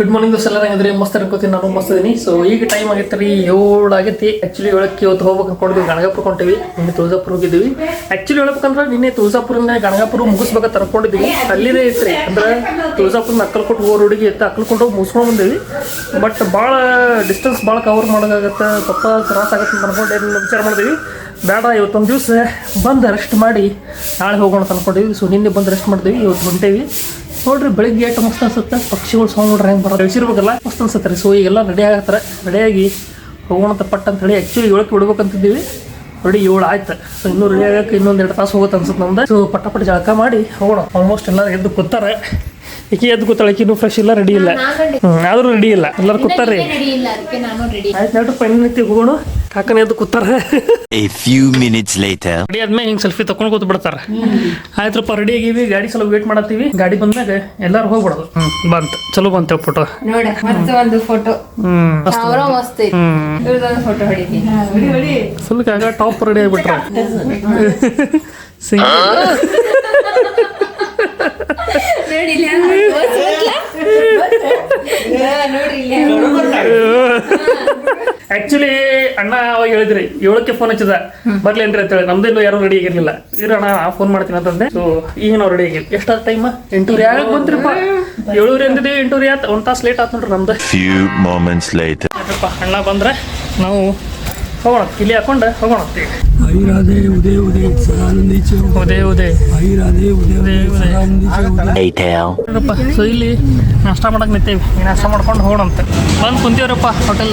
Good morning ದೋಸ್ ಎಲ್ಲ ಹೆಂಗದ್ರಿ? ಮಸ್ತ್ ಅನ್ಕೋತೀನಿ ನಾನು ಮಸ್ತ್ ಇದೀನಿ. ಸೊ ಈಗ ಟೈಮ್ ಆಗೈತೆ ರೀ ಏಳು ಆಗೈತಿ. ಆ್ಯಕ್ಚುಲಿ ಹೇಳಕ್ಕೆ ಇವತ್ತು ಹೋಗ್ಬೇಕು ಅನ್ಕೊಂಡಿದ್ವಿ ಗಣಗಾಪುರ ಕೊಂಟಿವಿ ನಿನ್ನೆ ತುಳಜಾಪುರ ಹೋಗಿದ್ದೀವಿ ಆ್ಯಕ್ಚುಲಿ ಹೇಳ್ಬೇಕಂದ್ರೆ ನಿನ್ನೆ ತುಳಜಾಪುರದಿಂದ ಗಣಗಾಪುರ ಮುಗಿಸ್ಬೇಕಂತ ಅನ್ಕೊಂಡಿದ್ವಿ. ಅಲ್ಲಿದೆ ಐತ್ರಿ ಅಂದ್ರೆ ಅಕ್ಕಲ್ ಕೊಟ್ಟು ಹೋಗೋ ಹುಡುಗಿ ಇತ್ತು ಅಕ್ಕಲ್ಕೊಂಡು ಮುಗಿಸ್ಕೊಂಡು ಬಂದೇವಿ. ಬಟ್ ಭಾಳ ಡಿಸ್ಟೆನ್ಸ್ ಭಾಳ ಕವರ್ ಮಾಡೋಕ್ಕಾಗತ್ತೆ, ಸ್ವಲ್ಪ ತ್ರಾಸ ಆಗತ್ತೆ ಅಂತ ಅನ್ಕೊಂಡು ವಿಚಾರ ಮಾಡಿದ್ವಿ. ಬೇಡ ಇವತ್ತೊಂದು ದಿವಸ ಬಂದು ರೆಸ್ಟ್ ಮಾಡಿ ನಾಳೆ ಹೋಗೋಣ ಅಂತ ಸೊ ನಿನ್ನೆ ಬಂದು ರೆಸ್ಟ್ ಮಾಡಿದ್ವಿ ಇವತ್ತು ಹೊಂಟೇವಿ. ನೋಡ್ರಿ ಬೆಳಿಗ್ಗೆ ಏಟು ಮಸ್ತ್ ಅನ್ಸುತ್ತೆ. ಪಕ್ಷಿಗಳು ಸೌಂಡ್ ನೋಡ್ರಿ ಹೆಂಗೆ ಬರೋದು ಬೆಳೆಸಿರ್ಬೇಕಲ್ಲ ಮಸ್ತ್ ಅನ್ಸುತ್ತೆ ರೀ. ಸೊ ಈಗೆಲ್ಲ ರೆಡಿ ಆಗತ್ತಾರೆ. ರೆಡಿಯಾಗಿ ಹೋಗೋಣ ಅಂತ ಪಟ್ ಅಂತ ಹೇಳಿ ಆ್ಯಕ್ಚುಲಿ ಏಳಕ್ಕೆ ಬಿಡ್ಬೇಕಂತಿದ್ದೀವಿ ರೆಡಿ ಏಳು ಆಯ್ತು. ಸೊ ಇನ್ನೂ ರೆಡಿ ಆಗಕ್ಕೆ ಇನ್ನೊಂದು ಎರಡು ತಾಸು ಹೋಗುತ್ತೆ ಅನ್ಸುತ್ತೆ ನಮ್ದು. ಸೊ ಪಟ್ಟ ಪಟ್ಟ ಜಳಕ ಮಾಡಿ ಹೋಗೋಣ. ಆಲ್ಮೋಸ್ಟ್ ಎಲ್ಲ ಎದ್ದು ಕೂತಾರೆ. ಈಕೆ ಎದ್ದು ಕೂತಾಳೆ ಈಕಿನೂ ಫ್ರೆಶ್ ಇಲ್ಲ ರೆಡಿ ಇಲ್ಲ. ಹ್ಞೂ ಆದರೂ ರೆಡಿ ಇಲ್ಲ. ಎಲ್ಲರೂ ಕೂತಾರೆ. ಆಯ್ತು ನೋಡ್ರಿ ಪೈನ್ ಹೋಗೋಣ. ಕಾಕನ ಎದ್ದು ಕೂತಾರ. A few minutes later ready ಆದ್ಮೇಲೆ ಹಿಂಗೆ ಸೆಲ್ಫಿ ತಕೊಂಡು ಕೂತ್ ಬಿಡ್ತಾರ ಆಯ್ತಪ್ಪ ರೆಡಿ ಆಗಿವಿ ಗಾಡಿ ಸಲ ವೇಟ್ ಮಾಡತ್ತೀವಿ. ಗಾಡಿ ಬಂದಾಗ ಎಲ್ಲಾರು ಹೋಗ್ಬಿಡೋದು. ಬಂತ ಬಂತು. ಚಲೋ ಬಂತ ಫೋಟೋ ನೋಡಿ ಮತ್ತೆ ಒಂದು ಫೋಟೋ ಹ್ಮ್ ಅವರ ಮಸ್ತ್ ಐತಿ. ಇವ್ರದೊಂದು ಫೋಟೋ ಹೊಡಿತೀನಿ ಫುಲ್ ಕಾಗ ಟಾಪ್ ರೆಡಿ ಆಗಿಬಿಟ್ರ. ಸಿಂಗ್ ಆಕ್ಚುಲಿ ಅಣ್ಣ ಅವಾಗ ಹೇಳಿದ್ರಿ ಏಳಕ್ಕೆ ಫೋನ್ ಹಚ್ಚಿದ. ಬರ್ಲೇನ್ರಿ ಅಂತ ಹೇಳಿ ನಮ್ದೇನು ಯಾರು ರೆಡಿ ಆಗಿರ್ಲಿಲ್ಲ. ಇರೋಣ ನಾ ಫೋನ್ ಮಾಡ್ತೀನಿ ಅಂತಂದೆ. ಸೊ ಈಗ ನಾವು ರೆಡಿ ಆಗಿಲ್ಲ ಎಷ್ಟಾದ ಟೈಮ್ ಎಂಟೂರಿ ಯಾಕೆ ಬಂದ್ರಿಪ್ಪ ಏಳೂರಿ ಅಂದಿದ್ದೀವಿ ಎಂಟೂರಿ ಆತ್ ಒಂದ್ ತಾಸು ಲೇಟ್ ಆತ್ ನೋಡ್ರಿ ನಮ್ದು. ಫ್ಯೂ ಅಣ್ಣ ಬಂದ್ರೆ ನಾವು ಹೋಗೋಣ ಇಲ್ಲಿ ಹಾಕೊಂಡು ಹೋಗೋಣ. ಈಗ ಐರಾಧೆ ಉದಯ ಉದಯ ಐರಾಧೆ ಉದಯ. ಉದಯ ಸದಾನಂದೀಚೆ ಉದಯ Later. ನೋಡಪ್ಪ ಸೊ ಇಲ್ಲಿ ನಾಷ್ಟ ಮಾಡಕ್ಕೆ ನಿಂತೇವಿ. ಈ ನಾಷ್ಟ ಮಾಡ್ಕೊಂಡು ಹೋಗೋಣ ಅಂತ ಬಂದು ಕುಂತೀವ್ರಪ್ಪ ಹೋಟೆಲ್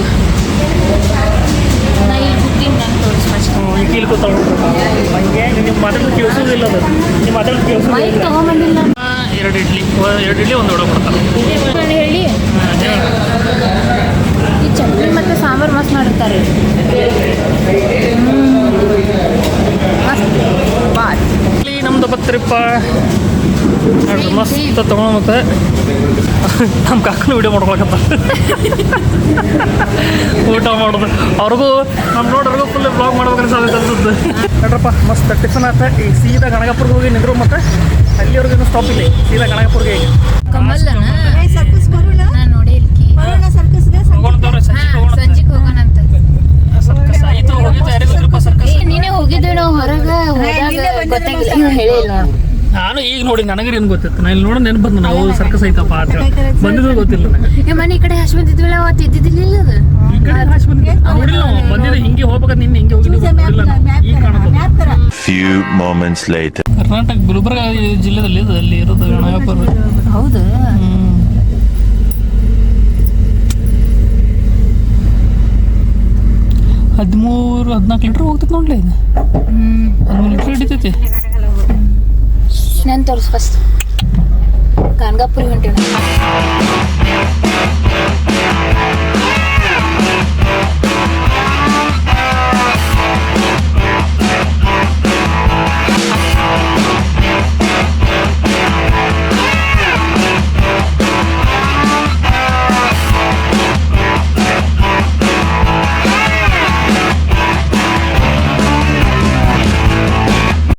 ಇಲ್ಲಿ ಕೂತಾಳ ಹಂಗೆ ನಿಮ್ಮ ಮಾತಾಡೋದು ಕೇಳಿಸೋದಿಲ್ಲ ಅದು. ನಿಮ್ಮ ಮಾತಾಡೋದು ಕೇಳಿಸೋದಿಲ್ಲ. ಎರಡು ಇಡ್ಲಿ ಎರಡು ಇಡ್ಲಿ ಒಂದು ಹೊಡೆ ಕೊಡ್ತಾರೆ ನಾನು ಹೇಳಿ ಈ ಚಟ್ನಿ ಮತ್ತೆ ಸಾಂಬಾರು ಮಸ್ತ್ ಮಾಡಿರ್ತಾರೆ ಇಲ್ಲಿ ನಮ್ದು ಬತ್ತರಿಪ್ಪ ಮಸ್ತ್ ತಗೊಂಡು ಮತ್ತೆ ನಮ್ಮ ಕಾಕನ ವಿಡಿಯೋ ಮಾಡ್ಕೊಳಕತ್ತ. ಊಟ ಮಾಡೋದು. ಅವ್ರಿಗೂ ನಮ್ಮ ನೋಡ್ರಿಗೂ ಫುಲ್ ಬ್ಲಾಗ್ ಮಾಡ್ಬೇಕಂತ ಸಾಧ್ಯತೆ ಅನ್ಸುತ್ತೆ. ನೋಡ್ರಪ್ಪ ಮಸ್ತ್ ಟಿಫನ್ ಆತ. ಈಗ ಸೀದಾ ಗಣಗಪುರ್ಗೆ ಹೋಗಿ ನಿಂದ್ರು ಮತ್ತೆ ಅಲ್ಲಿವರೆಗೂ ಸ್ಟಾಪ್ ಇಲ್ಲ. ಸೀದಾ ಗಣಗಪುರ್ಗೆ ಈಗ ನೋಡಿ ನನಗೆ ಏನು ಗೊತ್ತಿತ್ತು? ನಾನು ಇಲ್ಲಿ ನೋಡಿ ನೆನಪು ಬಂದು ನಾವು ಸರ್ಕಸ್ ಐತಪ್ಪ ಅಂತ. ಹೇಳಿ ಬಂದಿದ್ದು ಗೊತ್ತಿಲ್ಲ ನನಗೆ. ಏ ಮನೆ ಈ ಕಡೆ ಹಸಿ ಬಂದಿದ್ವಲ್ಲ ಅವತ್ತು ಇದ್ದಿದ್ದಿಲ್ಲ ಅದು? ಈ ಕಡೆ ಹಸಿ ಬಂದಿದ್ದೆ ನೋಡಿಲ್ಲ ನಾವು ಹಿಂಗೆ ಹೋಗ್ಬೇಕಾದ್ರೆ ನಿನ್ನೆ ಹಿಂಗೆ ಹೋಗಿದ್ದೀವಿ ನೋಡಿಲ್ಲ ಈ ಕಾಣುತ್ತದೆ Few moments later. Karnataka Gulbarga ಜಿಲ್ಲೆದಲ್ಲಿ ಇದೆ ಅಲ್ಲಿ ಇರೋದು ಗಣಗಪುರ ಹೌದು. ಹದಿಮೂರು ಹದಿನಾಲ್ಕು ಲೀಟ್ರ್ ಹೋಗ್ತೈತೆ ನೋಡ್ಲಿ ಇದು. ಹದಿಮೂರು ಲೀಟ್ರ್ ಹಿಡಿತೈತಿ. ನಾನು ತೋರಿಸ್ ಫಸ್ಟ್ ಕನಗಾಪುರಿ ಹೊಂಟೇಣ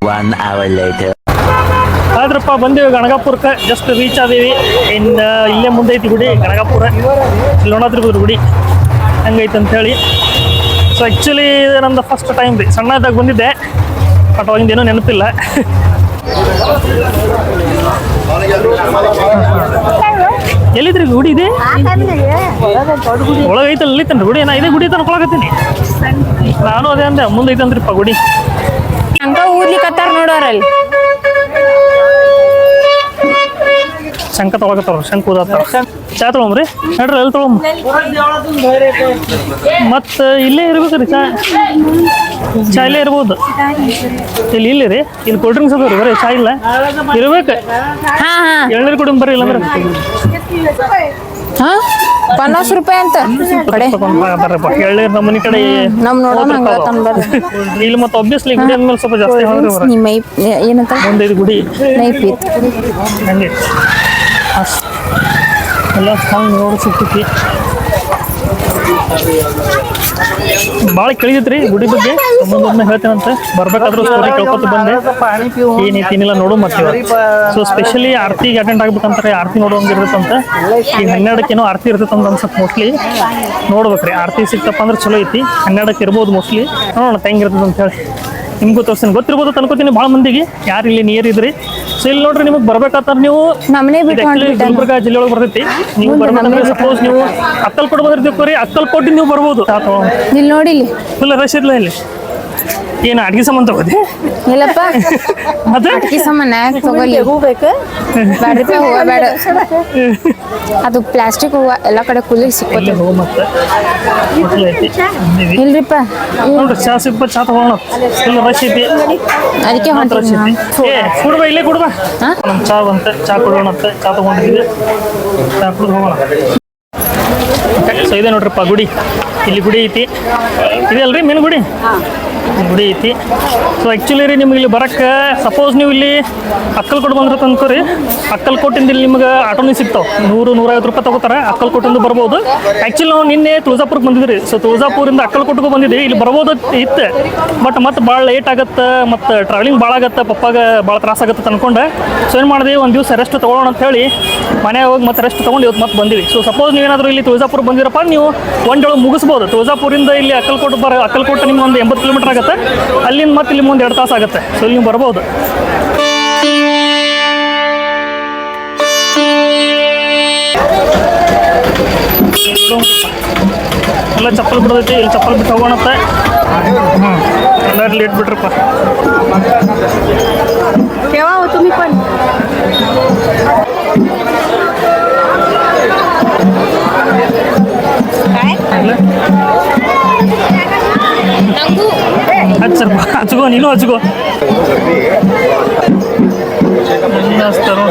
One hour later. ಆದ್ರಪ್ಪ ಬಂದೀವಿ ಗಣಗಾಪುರಕ್ಕೆ ಜಸ್ಟ್ ರೀಚ್ ಆದೀವಿ. ಇನ್ನು ಇಲ್ಲೇ ಮುಂದೆ ಐತಿ ಗುಡಿ, ಗಣಗಾಪುರ. ಲೋಣಾದ್ರಿಪುರ ಗುಡಿ. ಹಂಗೈತೆ ಅಂತೇಳಿ ಸೊ ಆ್ಯಕ್ಚುಲಿ ಇದು ನಮ್ದು ಫಸ್ಟ್ ಟೈಮ್ ರೀ. ಸಣ್ಣದಾಗ ಬಂದಿದ್ದೆ ಬಟ್ ಅವಾಗಿಂದ ಏನೂ ನೆನಪಿಲ್ಲ. ಎಲ್ಲಿದ್ರಿ ಗುಡಿ ಇದೆ? ಒಳಗೈತಲ್ಲ ಅಲ್ಲಿತ್ತನ್ರಿ ಗುಡಿ. ನಾ ಇದೇ ಗುಡಿ ಅನ್ಕೊಳಕತ್ತೀನಿ ನಾನು ಅದೇ ಅಂದೆ, ಮುಂದೆ ಐತಂದ್ರಿಪ್ಪ ಗುಡಿ. ಹಂಗ ಊದ್ಲಿಕ್ಕೆ ನೋಡೋರಲ್ಲಿ ಶಂಕ ತಗೊಳಕತ್ತಾರ ಶಂಕ ಊದತ್ತಾರ ಚಾ ತಗೊಂಬ್ರಿ ನಡ್ರಿ ಎಲ್ಲಿ ತಗೊಂಬ ಮತ್ತು ಇಲ್ಲೇ ಇರ್ಬೇಕ್ರಿ ಚಾ. ಚಾ ಇಲ್ಲೇ ಇರ್ಬೋದು. ಇಲ್ಲಿ ಇಲ್ಲಿ ರೀ? ಇಲ್ಲಿ ಕೋಲ್ಡ್ ಡ್ರಿಂಕ್ಸ್ ಅದಾವ್ರಿ ಬರೀ ಚಾ ಇಲ್ಲ. ಇರ್ಬೇಕು. ಎಳ್ನೀರು ಕುಡಿಮ್ ಬರ್ರಿ ಇಲ್ಲಂದ್ರೆ ಹಾ? ಪನ್ನಾಸ್ ರೂಪಾಯಿ ಅಂತ? ಬರ್ರಪ್ಪ. ಎಳ್ನೀರು ನಮ್ಮ ಮನೆ ಕಡೆ ನಮ್ ನೋಡೋಣ ಇಲ್ಲಿ ಮತ್ತೆ ಆಬ್ವಿಯಸ್ಲಿ ಗುಡಿ ಅಂದ್ಮೇಲೆ ಸ್ವಲ್ಪ ಜಾಸ್ತಿ ಏನಂತ? ಮುಂದೆ ಗುಡಿ. ನೈಪಿ ಹಂಗೆ. ಎಲ್ಲ ಹಂಗೆ ನೋಡಿ ಸಿಗ್ತೈತಿ ಭಾಳ ಕೇಳಿದ್ರಿ ಗುಡಿ ಬಗ್ಗೆ. ಮುಂದೊಮ್ಮೆ ಹೇಳ್ತೇನಂತ ಬರ್ಬೇಕಾದ್ರೂ ಸ್ಟೋರಿ ಕೇಳ್ಕೊತ ಬಂದೆ. ಏನೈತಿ ಏನಿಲ್ಲ ನೋಡು ಮತ್ತೆ ಸೊ ಸ್ಪೆಷಲಿ ಆರ್ತಿಗೆ ಅಟೆಂಡ್ ಆಗ್ಬೇಕಂತಾರೆ, ಆರತಿ ನೋಡುವಂಗೆ ಇರ್ತಂತ ಈ ಹನ್ನೆರಡಕ್ಕೇನೋ ಆರತಿ ಅಂತ ಅನ್ಸತ್ತೆ ಮೋಸ್ಟ್ಲಿ ನೋಡ್ಬೇಕ್ರಿ, ಆರತಿ ಸಿಕ್ತಪ್ಪ ಅಂದ್ರೆ ಚಲೋ ಐತಿ. ಹನ್ನೆರಡಕ್ಕೆ ಇರ್ಬೋದು ಮೋಸ್ಟ್ಲಿ ನೋಡೋಣ ಹೆಂಗಿರ್ತದೆ ಅಂತ ಹೇಳಿ. ನಿಮ್ಗೂ ತೋರಿಸ್ತೀನಿ. ಗೊತ್ತಿರ್ಬೋದು ಅನ್ಕೋತೀನಿ ಭಾಳ ಮಂದಿಗೆ. ಯಾರು ಇಲ್ಲಿ ನಿಯರ್ ಇದ್ರಿ ಸೊ ಇಲ್ಲಿ ನೋಡ್ರಿ ನಿಮಗೆ ಬರ್ಬೇಕಾದ್ರೆ ನೀವು ನಮ್ಮನೆ ಬಿಟ್ಟು. ಗುಲ್ಬರ್ಗ ಜಿಲ್ಲೆ ಒಳಗೆ ಬರ್ತೈತಿ. ನೀವು ಬರ್ಬೇಕಂದ್ರೆ ಸಪೋಸ್ ನೀವು ಅಕ್ಕಲ್ಕೋಟ್ ಬಂದಿರ್ತೀವಿ ಅಕ್ಕಲ್ಕೋಟಿ ನೀವು ಬರ್ಬೋದು. ಇಲ್ಲಿ ನೋಡಿ ಇಲ್ಲಿ. ಫುಲ್ ರಶ್ ಇಲ್ಲ ಇಲ್ಲಿ. ಏನು ಅಡ್ಗೆ ಸಾಮಾನು ತಗೋದಿ? ಇಲ್ಲಪ್ಪ. ಮತ್ತೆ? ಅಡ್ಗಿ ಸಾಮಾನ ತಗೊಳ್ಳಿ. ಬ್ಯಾಡ್ರಿಪ್ಪ ಹೂವ ಬೇಡ ಅದು ಪ್ಲಾಸ್ಟಿಕ್ ಹೂವ ಎಲ್ಲ ಕಡೆ ಕುಲಿ ಇಲ್ಲಿ ಸಿಕ್ಕೋತಿ ಹೋಗು ಮತ್ತೆ? ಹೋಟ್ಲ್ ಐತಿ. ಇಲ್ರಿಪ್ಪ ನೋಡ್ರಿ ಚಾ ಸಿಪ್ಪ ಚಾ ತಗೋಣ ಫುಲ್ ರಶ್ ಐತಿ. ಅದಕ್ಕೆ ಮಾತ್ರ ರಶ್ ಹೊಂಟಿನಿ ಐತಿ. ಏ ಕುಡ್ಬಾ ಇಲ್ಲೇ ಕುಡ್ಬ ಹಾ? ಚಾ ಬಂತ ಚಾ ಕುಡೋಣ ಅಂತ ಚಾ ತಗೊಂಡಿದ್ದೀವಿ. ಚಾ ಕುಡ್ದು ಹೋಗೋಣ. ಸೊ ಇದೆ ನೋಡ್ರಪ್ಪ, ಗುಡಿ. ಇಲ್ಲಿ ಗುಡಿ ಐತಿ. ಇದೆ ಮೀನು ಗುಡಿ? ಗುಡಿ ಐತಿ. ಸೊ ಆ್ಯಕ್ಚುಲಿ ರೀ ನಿಮ್ಗೆ ಇಲ್ಲಿ ಬರಕ್ಕೆ ಸಪೋಸ್ ನೀವು ಇಲ್ಲಿ ಅಕ್ಕಲ್ಕೋಟ್ ಬಂದಿರತ್ತೆ ಅಕ್ಕಲ್ ಅಕ್ಕಲ್ಕೋಟಿಂದ ಇಲ್ಲಿ ನಿಮ್ಗೆ ಆಟೋನೇ ಸಿಗ್ತಾವೆ. ನೂರು, ನೂರೈವತ್ತು ರೂಪಾಯಿ ತಗೋತಾರೆ. ಅಕ್ಕಲ್ಕೋಟಿಂದ ಬರ್ಬೋದು. ಆ್ಯಕ್ಚುಲಿ ನಾವು ನಿನ್ನೆ ತುಳಜಾಪುರಕ್ಕೆ ಬಂದಿದ್ರಿ. ಸೊ ತುಳಜಾಪುರಿಂದ ಅಕ್ಕಲ್ಕೋಟ್ಗೂ ಬಂದಿದ್ವಿ. ಇಲ್ಲಿ ಬರ್ಬೋದು ಇತ್ತು. ಬಟ್ ಮತ್ತೆ ಭಾಳ ಲೇಟ್ ಆಗತ್ತೆ, ಮತ್ತು ಟ್ರಾವೆಲಿಂಗ್ ಭಾಳ ಆಗತ್ತೆ, ಪಪ್ಪಾಗ ಭಾಳ ತ್ರಾಸ ಆಗತ್ತೆ ಅನ್ಕೊಂಡೆ. ಸೊ ಏನು ಮಾಡಿದ್ವಿ? ಒಂದು ದಿವಸ ರೆಸ್ಟ್ ತೊಗೊಳ್ಳೋಣ ಅಂತ ಹೇಳಿ ಮನೆ ಹೋಗಿ ಮತ್ತೆ ರೆಸ್ಟ್ ತೊಗೊಂಡು ಇವತ್ತು ಮತ್ತೆ ಬಂದಿವಿ. ಸೊ ಸಪೋಸ್ ನೀವೇನಾದರೂ ಇಲ್ಲಿ ತುಳಜಾಪುರ ಬಂದಿರಪ್ಪ ನೀವು ಒಳಗೆ ಮುಗಿಸ್ಬೋದು. ತುಳಜಾಪುರಿಂದ ಇಲ್ಲಿ ಅಕ್ಕಲ್ಕೋಟ್ ಬರ ಅಕ್ಕಲ್ಕೋಟ ನಿಮ್ಗೆ ಒಂದು ಎಂಬತ್ತು ಕಿಲೋಮೀಟರ್ ಆಗುತ್ತೆ. ಅಲ್ಲಿಂದ ಮತ್ತೆ ಇಲ್ಲಿ ಮುಂದೆ ಎರಡು ತಾಸು ಆಗುತ್ತೆ. ಸೊ ಇಲ್ಲಿ ನೀವು ಬರ್ಬೋದು. ಎಲ್ಲ ಚಪ್ಪಲ್ ಬಿಡೋದೈತಿ, ಇಲ್ಲಿ ಚಪ್ಪಲ್ ಬಿಟ್ಟು ಹೋಗೋಣತ್ತೆ ಹ್ಞೂ ಎಲ್ಲರೂ ನೀನು ಹಚ್ಕೋ ಎಲ್ಲ ಹಚ್ತಾರೋ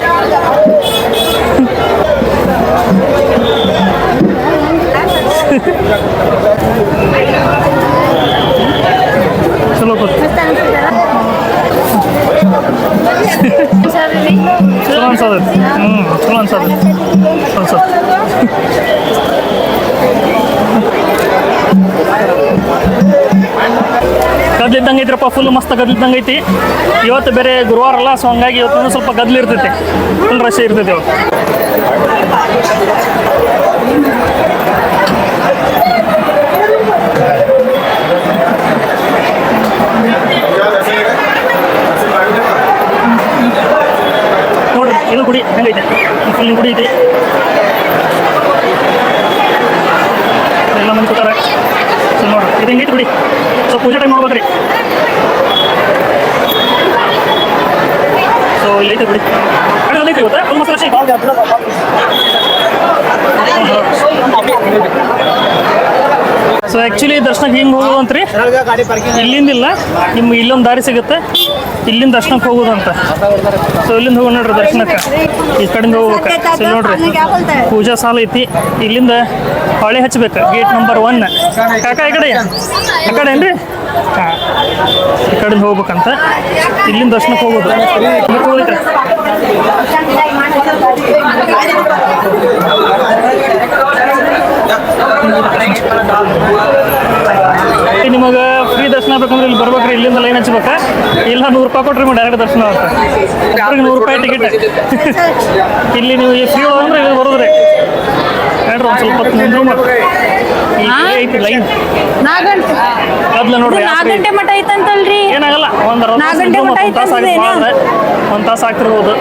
ಚಲೋ ಗೊತ್ತು ಚಲೋ ಅನ್ಸದ ಹ್ಞೂ ಚಲೋ ಅನ್ಸದ ಅನ್ಸದ ಗದ್ಲಿದ್ದಂಗೆ ಐತ್ರಪ್ಪ ಫುಲ್ ಮಸ್ತ್ ಗದ್ಲಿದ್ದಂಗೆ ಐತಿ. ಇವತ್ತು ಬೇರೆ ಗುರುವಾರ ಅಲ್ಲ ಸೊ ಹಂಗಾಗಿ ಇವತ್ತು ಸ್ವಲ್ಪ ಗದ್ಲು ಇರ್ತೈತಿ. ಫುಲ್ ರಶ್ ಇರ್ತೈತಿ ಇವತ್ತು ನೋಡ್ರಿ ಇದು ಗುಡಿ ಹೆಂಗೈತೆ ಫುಲ್ ಗುಡಿ ಐತಿ ಎಲ್ಲ ಮಂದಿ ಕೂತಾರ ಸೊ ನೋಡ್ರಿ ಇದು ಹೆಂಗೈತೆ ಗುಡಿ ಸೊ ಪೂಜೆ ಟೈಮ್ ನೋಡ್ಬೇಕ್ರಿ ಸೊ ಇಲ್ಲಿ ಐತೆ ಗುಡಿ ಕಡೆ ಒಂದೈತಿ ಇವತ್ತು ಫುಲ್ ಮಸ್ತ್ ರಶ್ ಐತಿ ಸೊ ಆ್ಯಕ್ಚುಲಿ ದರ್ಶನಕ್ಕೆ ಹಿಂಗೆ ಹೋಗೋದು ಇಲ್ಲಿಂದ ಇಲ್ಲಿಂದಿಲ್ಲ. ನಿಮ್ಗೆ ಇಲ್ಲೊಂದು ದಾರಿ ಸಿಗುತ್ತೆ. ಇಲ್ಲಿಂದ ದರ್ಶನಕ್ಕೆ ಹೋಗೋದು ಅಂತ. ಸೊ ಇಲ್ಲಿಂದ ಹೋಗೋಣ ನೋಡ್ರಿ ದರ್ಶನಕ್ಕೆ. ಈ ಕಡೆಯಿಂದ ಹೋಗ್ಬೇಕು. ಸೊ ನೋಡ್ರಿ. ಪೂಜಾ ಸಾಲ ಐತಿ. ಇಲ್ಲಿಂದ ಹೊಳೆ ಹಚ್ಬೇಕು. ಗೇಟ್ ನಂಬರ್ ಒನ್ ಕಾಕ ಈ ಕಡೆ. ಆ ಕಡೆ ಏನ್ರಿ? ಹಾಂ. ಈ ಕಡೆಯಿಂದ ಹೋಗ್ಬೇಕಂತ. ಇಲ್ಲಿಂದ ದರ್ಶನಕ್ಕೆ ಹೋಗೋದು. ಹೋಗೈತ್ರಿ ನಿಮಗೆ ಫ್ರೀ ದರ್ಶನ ಬೇಕಂದ್ರೆ ಇಲ್ಲಿ ಬರ್ಬೇಕ್ರಿ ಇಲ್ಲಿಂದ ಲೈನ್ ಹಚ್ಬೇಕಾ? ಇಲ್ಲ ನೂರು ರೂಪಾಯಿ ಕೊಟ್ರಿ ಡೈರೆಕ್ಟ್ ದರ್ಶನ ಆಗುತ್ತೆ ನೂರು ರೂಪಾಯಿ ಟಿಕೆಟ್ ಇಲ್ಲಿ ನೀವು ಎಷ್ಟು ಫ್ರೀ ಅಂದ್ರೆ ಇಲ್ಲಿ ಬರೋದ್ರಿ. ಹೇಳ್ರಿ ಒಂದು ಸ್ವಲ್ಪ ನಿಂದ್ರು ಐತಿ ಲೈನ್ ಮೊದ್ಲು ನೋಡ್ರಿ ನಾಲ್ಕು ಗಂಟೆ ಮಟ ಐತಂತಲ್ರಿ? ಏನಾಗಲ್ಲ ಒಂದು ಅರವತ್ತು ತಾಸು ಗಂಟೆ ಮಟ್ಟ ಮತ್ತೆ ಒಂದು ತಾಸು ಆಗ್ತಿರ್ಬೋದು.